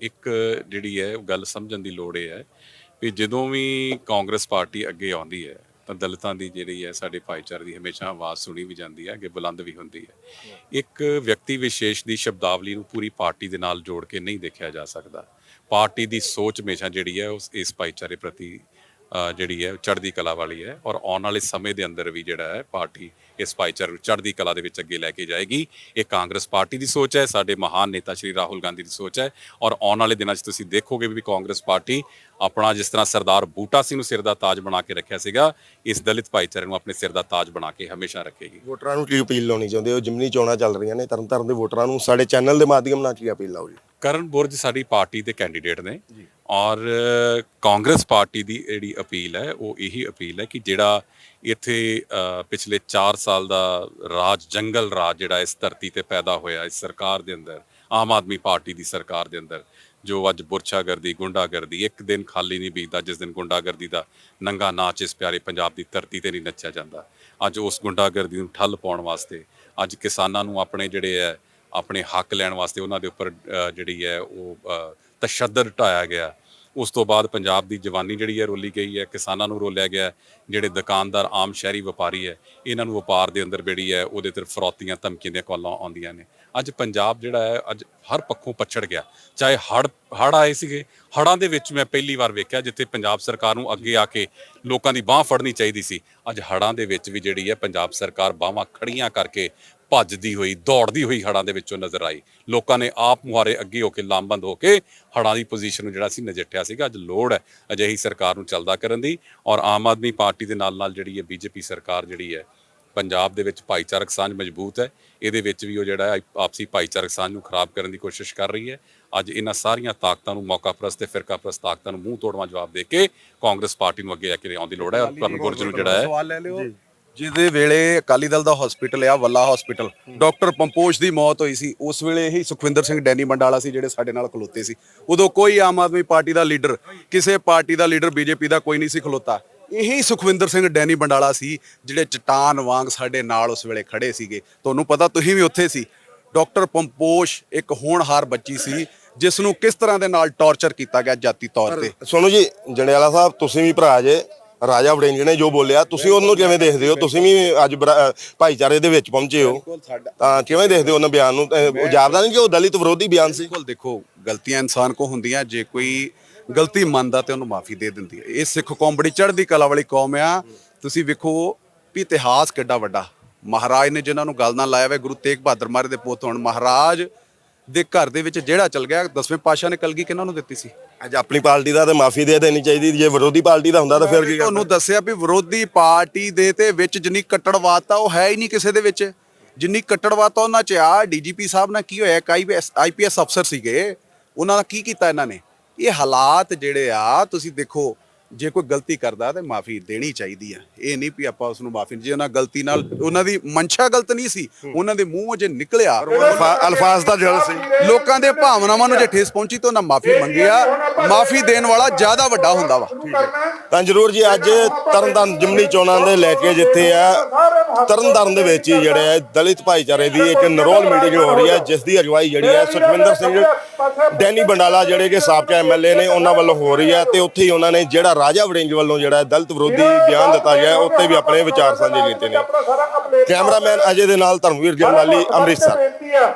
ਇੱਕ ਜਿਹੜੀ ਹੈ, ਉਹ ਗੱਲ ਸਮਝਣ ਦੀ ਲੋੜ ਇਹ ਹੈ ਕਿ ਜਦੋਂ ਵੀ ਕਾਂਗਰਸ ਪਾਰਟੀ ਅੱਗੇ ਆਉਂਦੀ ਹੈ, ਤਾਂ ਦਲਿਤਾਂ ਦੀ ਜਿਹੜੀ ਹੈ, ਸਾਡੇ ਭਾਈਚਾਰੇ ਦੀ ਹਮੇਸ਼ਾ ਆਵਾਜ਼ ਸੁਣੀ ਵੀ ਜਾਂਦੀ ਹੈ, ਅੱਗੇ ਬੁਲੰਦ ਵੀ ਹੁੰਦੀ ਹੈ। ਇੱਕ ਵਿਅਕਤੀ ਵਿਸ਼ੇਸ਼ ਦੀ ਸ਼ਬਦਾਵਲੀ ਨੂੰ ਪੂਰੀ ਪਾਰਟੀ ਦੇ ਨਾਲ ਜੋੜ ਕੇ ਨਹੀਂ ਦੇਖਿਆ ਜਾ ਸਕਦਾ। ਪਾਰਟੀ ਦੀ ਸੋਚ ਹਮੇਸ਼ਾ ਜਿਹੜੀ ਹੈ, ਉਸ, ਇਸ ਭਾਈਚਾਰੇ ਪ੍ਰਤੀ ਜਿਹੜੀ ਹੈ, ਚੜ੍ਹਦੀ ਕਲਾ ਵਾਲੀ ਹੈ ਔਰ ਆਉਣ ਵਾਲੇ ਸਮੇਂ ਦੇ ਅੰਦਰ ਵੀ ਜਿਹੜਾ ਹੈ, ਪਾਰਟੀ ਇਸ ਭਾਈਚਾਰੇ ਨੂੰ ਚੜ੍ਹਦੀ ਕਲਾ ਦੇ ਵਿੱਚ ਅੱਗੇ ਲੈ ਕੇ ਜਾਏਗੀ। ਇਹ ਕਾਂਗਰਸ ਪਾਰਟੀ ਦੀ ਸੋਚ ਹੈ ਸਾਡੇ ਮਹਾਨ ਨੇਤਾ ਸ਼੍ਰੀ ਰਾਹੁਲ ਗਾਂਧੀ ਦੀ ਸੋਚ ਹੈ ਔਰ ਆਉਣ ਵਾਲੇ ਦਿਨਾਂ 'ਚ ਤੁਸੀਂ ਦੇਖੋਗੇ ਵੀ ਕਾਂਗਰਸ ਪਾਰਟੀ ਆਪਣਾ ਜਿਸ ਤਰ੍ਹਾਂ ਸਰਦਾਰ ਬੂਟਾ ਸਿੰਘ ਨੂੰ ਸਿਰ ਦਾ ਤਾਜ ਬਣਾ ਕੇ ਰੱਖਿਆ ਸੀਗਾ ਇਸ ਦਲਿਤ ਭਾਈਚਾਰੇ ਨੂੰ ਆਪਣੇ ਸਿਰ ਦਾ ਤਾਜ ਬਣਾ ਕੇ ਹਮੇਸ਼ਾ ਰੱਖੇਗੀ। ਵੋਟਰਾਂ ਨੂੰ ਕੀ ਅਪੀਲ ਲਾਉਣੀ ਚਾਹੁੰਦੇ ਹੋ? ਜਿਮਨੀ ਚੋਣਾਂ ਚੱਲ ਰਹੀਆਂ ਨੇ ਤਰਨਤਾਰਨ ਦੇ ਵੋਟਰਾਂ ਨੂੰ ਸਾਡੇ ਚੈਨਲ ਦੇ ਮਾਧਿਅਮ ਨਾਲ ਕੀ ਅਪੀਲ ਲਾਓ ਜੀ? ਕਰਨ ਬੁਰਜ ਸਾਡੀ ਪਾਰਟੀ ਦੇ ਕੈਂਡੀਡੇਟ ਨੇ ਔਰ ਕਾਂਗਰਸ ਪਾਰਟੀ ਦੀ ਜਿਹੜੀ ਅਪੀਲ ਹੈ ਉਹ ਇਹੀ ਅਪੀਲ ਹੈ ਕਿ ਜਿਹੜਾ ਇੱਥੇ ਪਿਛਲੇ 4 ਸਾਲ ਦਾ ਰਾਜ, ਜੰਗਲ ਰਾਜ ਜਿਹੜਾ ਇਸ ਧਰਤੀ ਤੇ ਪੈਦਾ ਹੋਇਆ ਇਸ ਸਰਕਾਰ ਦੇ ਅੰਦਰ, ਆਮ ਆਦਮੀ ਪਾਰਟੀ ਦੀ ਸਰਕਾਰ ਦੇ ਅੰਦਰ, ਜੋ ਅੱਜ ਬੁਰਛਾਗਰਦੀ, ਗੁੰਡਾਗਰਦੀ, ਇੱਕ ਦਿਨ ਖਾਲੀ ਨਹੀਂ ਬੀਤਦਾ, ਜਿਸ ਦਿਨ ਗੁੰਡਾਗਰਦੀ ਦਾ ਨੰਗਾ ਨਾਚ ਇਸ ਪਿਆਰੇ ਪੰਜਾਬ ਦੀ ਧਰਤੀ ਤੇ ਨਹੀਂ ਨੱਚਿਆ ਜਾਂਦਾ। ਅੱਜ ਉਸ ਗੁੰਡਾਗਰਦੀ ਨੂੰ ਠੱਲ ਪਾਉਣ ਵਾਸਤੇ, ਅੱਜ ਕਿਸਾਨਾਂ ਨੂੰ ਆਪਣੇ ਜਿਹੜੇ ਹੈ, ਆਪਣੇ ਹੱਕ ਲੈਣ ਵਾਸਤੇ ਉਹਨਾਂ ਦੇ ਉੱਪਰ ਜਿਹੜੀ ਹੈ ਉਹ ਤਸ਼ੱਦਦ ਢਾਇਆ ਗਿਆ। ਉਸ ਤੋਂ ਬਾਅਦ ਪੰਜਾਬ ਦੀ ਜਵਾਨੀ ਜਿਹੜੀ ਹੈ ਰੋਲੀ ਗਈ ਹੈ, ਕਿਸਾਨਾਂ ਨੂੰ ਰੋਲਿਆ ਗਿਆ ਜਿਹੜੇ ਦੁਕਾਨਦਾਰ, ਆਮ ਸ਼ਹਿਰੀ ਵਪਾਰੀ ਹੈ, ਇਹਨਾਂ ਨੂੰ ਵਪਾਰ ਦੇ ਅੰਦਰ ਜਿਹੜੀ ਹੈ, ਉਹਦੇ ਤੇ ਫਰੌਤੀਆਂ, ਧਮਕੀਆਂ ਦੀਆਂ ਕਾਲਾਂ ਆਉਂਦੀਆਂ ਨੇ। ਅੱਜ ਪੰਜਾਬ ਜਿਹੜਾ ਹੈ, ਅੱਜ ਹਰ ਪੱਖੋਂ ਪਛੜ ਗਿਆ। ਚਾਹੇ ਹੜ ਹੜ ਆਏ ਸੀਗੇ ਹੜਾਂ ਦੇ ਵਿੱਚ ਮੈਂ ਪਹਿਲੀ ਵਾਰ ਵੇਖਿਆ, ਜਿੱਥੇ ਪੰਜਾਬ ਸਰਕਾਰ ਨੂੰ ਅੱਗੇ ਆ ਕੇ ਲੋਕਾਂ ਦੀ ਬਾਹ ਫੜਨੀ ਚਾਹੀਦੀ ਸੀ। ਅੱਜ ਹੜਾਂ ਦੇ ਵਿੱਚ ਵੀ ਜਿਹੜੀ ਹੈ, ਪੰਜਾਬ ਸਰਕਾਰ ਬਾਹਾਂ ਖੜੀਆਂ ਕਰਕੇ ਭੱਜਦੀ ਹੋਈ ਦੌੜਦੀ ਹੋਈ ਹੜਾਂ ਦੇ ਵਿੱਚੋਂ ਨਜ਼ਰ ਆਈ। ਲੋਕਾਂ ਨੇ ਆਪ ਮੁਹਾਰੇ ਅੱਗੇ ਹੋ ਕੇ ਲਾਮਬੰਦ ਹੋ ਕੇ ਹੜਾਂ ਦੀ ਪੋਜੀਸ਼ਨ ਨੂੰ ਜਿਹੜਾ ਸੀ ਨਜਿੱਠਿਆ ਸੀਗਾ। ਅੱਜ ਲੋੜ ਹੈ ਅਜਿਹੀ ਸਰਕਾਰ ਨੂੰ ਚੱਲਦਾ ਕਰਨ ਦੀ ਔਰ ਆਮ ਆਦਮੀ ਪਾਰਟੀ ਦੇ ਨਾਲ ਨਾਲ ਜਿਹੜੀ ਹੈ ਬੀਜੇਪੀ ਸਰਕਾਰ ਜਿਹੜੀ ਹੈ ਪੰਜਾਬ ਦੇ ਵਿੱਚ ਭਾਈਚਾਰਕ ਸਾਂਝ ਮਜ਼ਬੂਤ ਹੈ। ਇਹਦੇ ਵਿੱਚ ਵੀ ਉਹ ਜਿਹੜਾ ਹੈ ਆਪਸੀ ਭਾਈਚਾਰਕ ਸਾਂਝ ਨੂੰ ਖਰਾਬ ਕਰਨ ਦੀ ਕੋਸ਼ਿਸ਼ ਕਰ ਰਹੀ ਹੈ। ਅੱਜ ਇਹਨਾਂ ਸਾਰੀਆਂ ਤਾਕਤਾਂ ਨੂੰ ਮੌਕਾ ਪ੍ਰਸਤ ਤੇ ਫਿਰਕਾ ਪ੍ਰਸਤ ਤਾਕਤਾਂ ਨੂੰ ਮੂੰਹ ਤੋੜਵਾ ਜਵਾਬ ਦੇ ਕੇ ਕਾਂਗਰਸ ਪਾਰਟੀ ਨੂੰ ਅੱਗੇ ਲੈ ਕੇ ਆਉਣ ਦੀ ਲੋੜ ਹੈ। ਔਰ ਕਰਨ ਗੁਰਜ ਨੂੰ ਜਿਹੜਾ ਹੈ ਸਵਾਲ ਲੈ ਲਿਓ। ਜਿਹਦੇ ਵੇਲੇ ਅਕਾਲੀ ਦਲ ਦਾ ਹਸਪੀਟਲ ਆ, ਵੱਲਾ ਹਸਪੀਟਲ ਡਾਕਟਰ ਪੰਪੋਸ਼ ਦੀ ਮੌਤ ਹੋਈ ਸੀ। ਉਸ ਵੇਲੇ ਹੀ ਸੁਖਵਿੰਦਰ ਸਿੰਘ ਡੈਨੀ ਮੰਡਾਲਾ ਸੀ, ਜਿਹੜੇ ਸਾਡੇ ਨਾਲ ਖਲੋਤੇ ਸੀ। ਉਦੋਂ ਕੋਈ ਆਮ ਆਦਮੀ ਪਾਰਟੀ ਦਾ ਲੀਡਰ, ਕਿਸੇ ਪਾਰਟੀ ਦਾ ਲੀਡਰ ਬੀਜੇਪੀ ਦਾ ਕੋਈ ਨਹੀਂ ਸੀ ਖਲੋਤਾ। ਇਹੀ ਸੁਖਵਿੰਦਰ ਸਿੰਘ ਡੈਨੀ ਬੰਡਾਲਾ ਸੀ, ਜਿਹੜੇ ਚਟਾਨ ਵਾਂਗ ਸਾਡੇ ਨਾਲ ਉਸ ਵੇਲੇ ਖੜੇ ਸੀਗੇ। ਤੁਹਾਨੂੰ ਪਤਾ ਤੁਸੀਂ ਵੀ ਉੱਥੇ ਸੀ। ਡਾਕਟਰ ਪੰਪੋਸ਼ ਇੱਕ ਹੋਣਹਾਰ ਬੱਚੀ ਸੀ ਜਿਸ ਨੂੰ ਕਿਸ ਤਰ੍ਹਾਂ ਦੇ ਨਾਲ ਟੌਰਚਰ ਕੀਤਾ ਗਿਆ ਜਾਤੀ ਤੌਰ ਤੇ? ਸੁਣੋ ਜੀ, ਜੰਡਿਆਲਾ ਸਾਹਿਬ, ਤੁਸੀਂ ਵੀ ਭਰਾ ਜੇ। ਰਾਜਾ ਵੜਿੰਗ ਨੇ ਜੋ ਬੋਲਿਆ ਤੁਸੀਂ ਉਹਨੂੰ ਕਿਵੇਂ ਦੇਖਦੇ ਹੋ? ਤੁਸੀਂ ਵੀ ਅੱਜ ਭਾਈਚਾਰੇ ਦੇ ਵਿੱਚ ਪਹੁੰਚੇ ਹੋ। ਤਾਂ ਕਿਵੇਂ ਦੇਖਦੇ ਹੋ ਉਹਨਾਂ ਬਿਆਨ ਨੂੰ? ਜਾਪਦਾ ਨਹੀਂ ਕਿ ਉਹ ਦਲਿਤ ਵਿਰੋਧੀ ਬਿਆਨ ਸੀ? ਬਿਲਕੁਲ ਦੇਖੋ ਗਲਤੀਆਂ ਇਨਸਾਨ ਕੋ ਹੁੰਦੀਆਂ ਜੇ ਕੋਈ ਗਲਤੀ ਮੰਨਦਾ ਤੇ ਉਹਨੂੰ ਮਾਫੀ ਦੇ ਦਿੰਦੀ ਹੈ। ਇਹ ਸਿੱਖ ਕੌਮ ਬੜੀ ਚੜ੍ਹਦੀ ਕਲਾ ਵਾਲੀ ਕੌਮ ਆ। ਤੁਸੀਂ ਵੇਖੋ ਵੀ ਇਤਿਹਾਸ ਕਿੱਡਾ ਵੱਡਾ। ਮਹਾਰਾਜ ਨੇ ਜਿਨ੍ਹਾਂ ਨੂੰ ਗੱਲ ਨਾਲ ਲਾਇਆ ਹੋਇਆ ਗੁਰੂ ਤੇਗ ਬਹਾਦਰ ਮਹਾਰਾਜ ਦੇ ਪੁੱਤ ਹੋਣ। ਮਹਾਰਾਜ ਦੇ ਘਰ ਦੇ ਵਿੱਚ ਜਿਹੜਾ ਚਲ ਗਿਆ ਦਸਵੇਂ ਪਾਤਸ਼ਾਹ ਨੇ ਕਲਗੀ ਕਿਹਨਾਂ ਨੂੰ ਦਿੱਤੀ ਸੀ? ਅੱਜ ਆਪਣੀ ਪਾਰਟੀ ਦਾ ਤੇ ਮਾਫੀ ਦੇ ਦੇਣੀ ਚਾਹੀਦੀ ਜੇ ਵਿਰੋਧੀ ਪਾਰਟੀ ਦਾ ਹੁੰਦਾ ਤਾਂ ਫਿਰ ਕੀ ਕਰਨਾ? ਤੁਹਾਨੂੰ ਦੱਸਿਆ ਵੀ ਵਿਰੋਧੀ ਪਾਰਟੀ ਦੇ ਤੇ ਵਿੱਚ ਜਿੰਨੀ ਕੱਟੜਵਾਦਤਾ ਉਹ ਹੈ ਹੀ ਨਹੀਂ ਕਿਸੇ ਦੇ ਵਿੱਚ। ਜਿੰਨੀ ਕੱਟੜਵਾਦਤਾ ਉਹਨਾਂ ਚ ਆ ਡੀਜੀਪੀ ਸਾਹਿਬ ਨਾਲ ਕੀ ਹੋਇਆ ਇੱਕ ਆਈਪੀਐਸ ਅਫਸਰ ਸੀਗੇ ਉਹਨਾਂ ਦਾ ਕੀ ਕੀਤਾ ਇਹਨਾਂ ਨੇ? ਇਹ ਹਾਲਾਤ ਜਿਹੜੇ ਆ ਤੁਸੀਂ ਦੇਖੋ ਜੇ ਕੋਈ ਗਲਤੀ ਕਰਦਾ ਤੇ ਮਾਫੀ ਦੇਣੀ ਚਾਹੀਦੀ ਆ। ਇਹ ਨਹੀਂ ਵੀ ਆਪਾਂ ਉਸ ਨੂੰ ਮਾਫੀ ਜੇ ਉਹਨਾਂ ਗਲਤੀ ਨਾਲ ਉਹਨਾਂ ਦੀ ਮਨਸ਼ਾ ਗਲਤ ਨਹੀਂ ਸੀ ਉਹਨਾਂ ਦੇ ਮੂੰਹੋਂ ਜੇ ਨਿਕਲਿਆ ਅਲਫਾ- ਅਲਫਾਜ਼ ਦਾ ਜਲ ਸੀ। ਲੋਕਾਂ ਦੇ ਭਾਵਨਾਵਾਂ ਨੂੰ ਜੇ ਠੇਸ ਪਹੁੰਚੀ ਤਾਂ ਉਹਨਾਂ ਮਾਫੀ ਮੰਗੀ ਆ ਮਾਫੀ ਦੇਣ ਵਾਲਾ ਜ਼ਿਆਦਾ ਵੱਡਾ ਹੁੰਦਾ ਵਾ। ਤਾਂ ਜਰੂਰ ਜੀ ਅੱਜ ਤਰਨਤਾਰਨ ਜਿਮਨੀ ਚੋਣਾਂ ਦੇ ਲੈ ਕੇ ਜਿੱਥੇ ਆ ਤਰਨਤਾਰਨ ਦੇ ਵਿੱਚ ਹੀ ਜਿਹੜੇ ਆ ਦਲਿਤ ਭਾਈਚਾਰੇ ਦੀ ਇੱਕ ਨਰੋਲ ਮੀਟਿੰਗ ਹੋ ਰਹੀ ਹੈ ਜਿਸ ਦੀ ਅਗਵਾਈ ਜਿਹੜੀ ਹੈ ਸੁਖਵਿੰਦਰ ਸਿੰਘ ਡੈਨੀ ਬੰਡਾਲਾ ਜਿਹੜੇ ਕਿ ਸਾਬਕਾ ਐਮਐਲਏ ਨੇ ਉਹਨਾਂ ਵੱਲੋਂ ਹੋ ਰਹੀ ਹੈ ਤੇ ਉੱਥੇ ਹੀ ਉਹਨਾਂ ਨੇ ਜਿਹੜਾ ਰਾਜਾ ਵੜਿੰਗ ਵੱਲੋਂ ਜਿਹੜਾ ਦਲਿਤ ਵਿਰੋਧੀ ਬਿਆਨ ਦਿੱਤਾ ਗਿਆ ਉੱਤੇ ਵੀ ਆਪਣੇ ਵਿਚਾਰ ਸਾਂਝੇ ਕੀਤੇ ਨੇ। ਕੈਮਰਾਮੈਨ ਅਜੇ ਦੇ ਨਾਲ ਧਰਮਵੀਰ ਜਮਾਲੀ ਅੰਮ੍ਰਿਤਸਰ।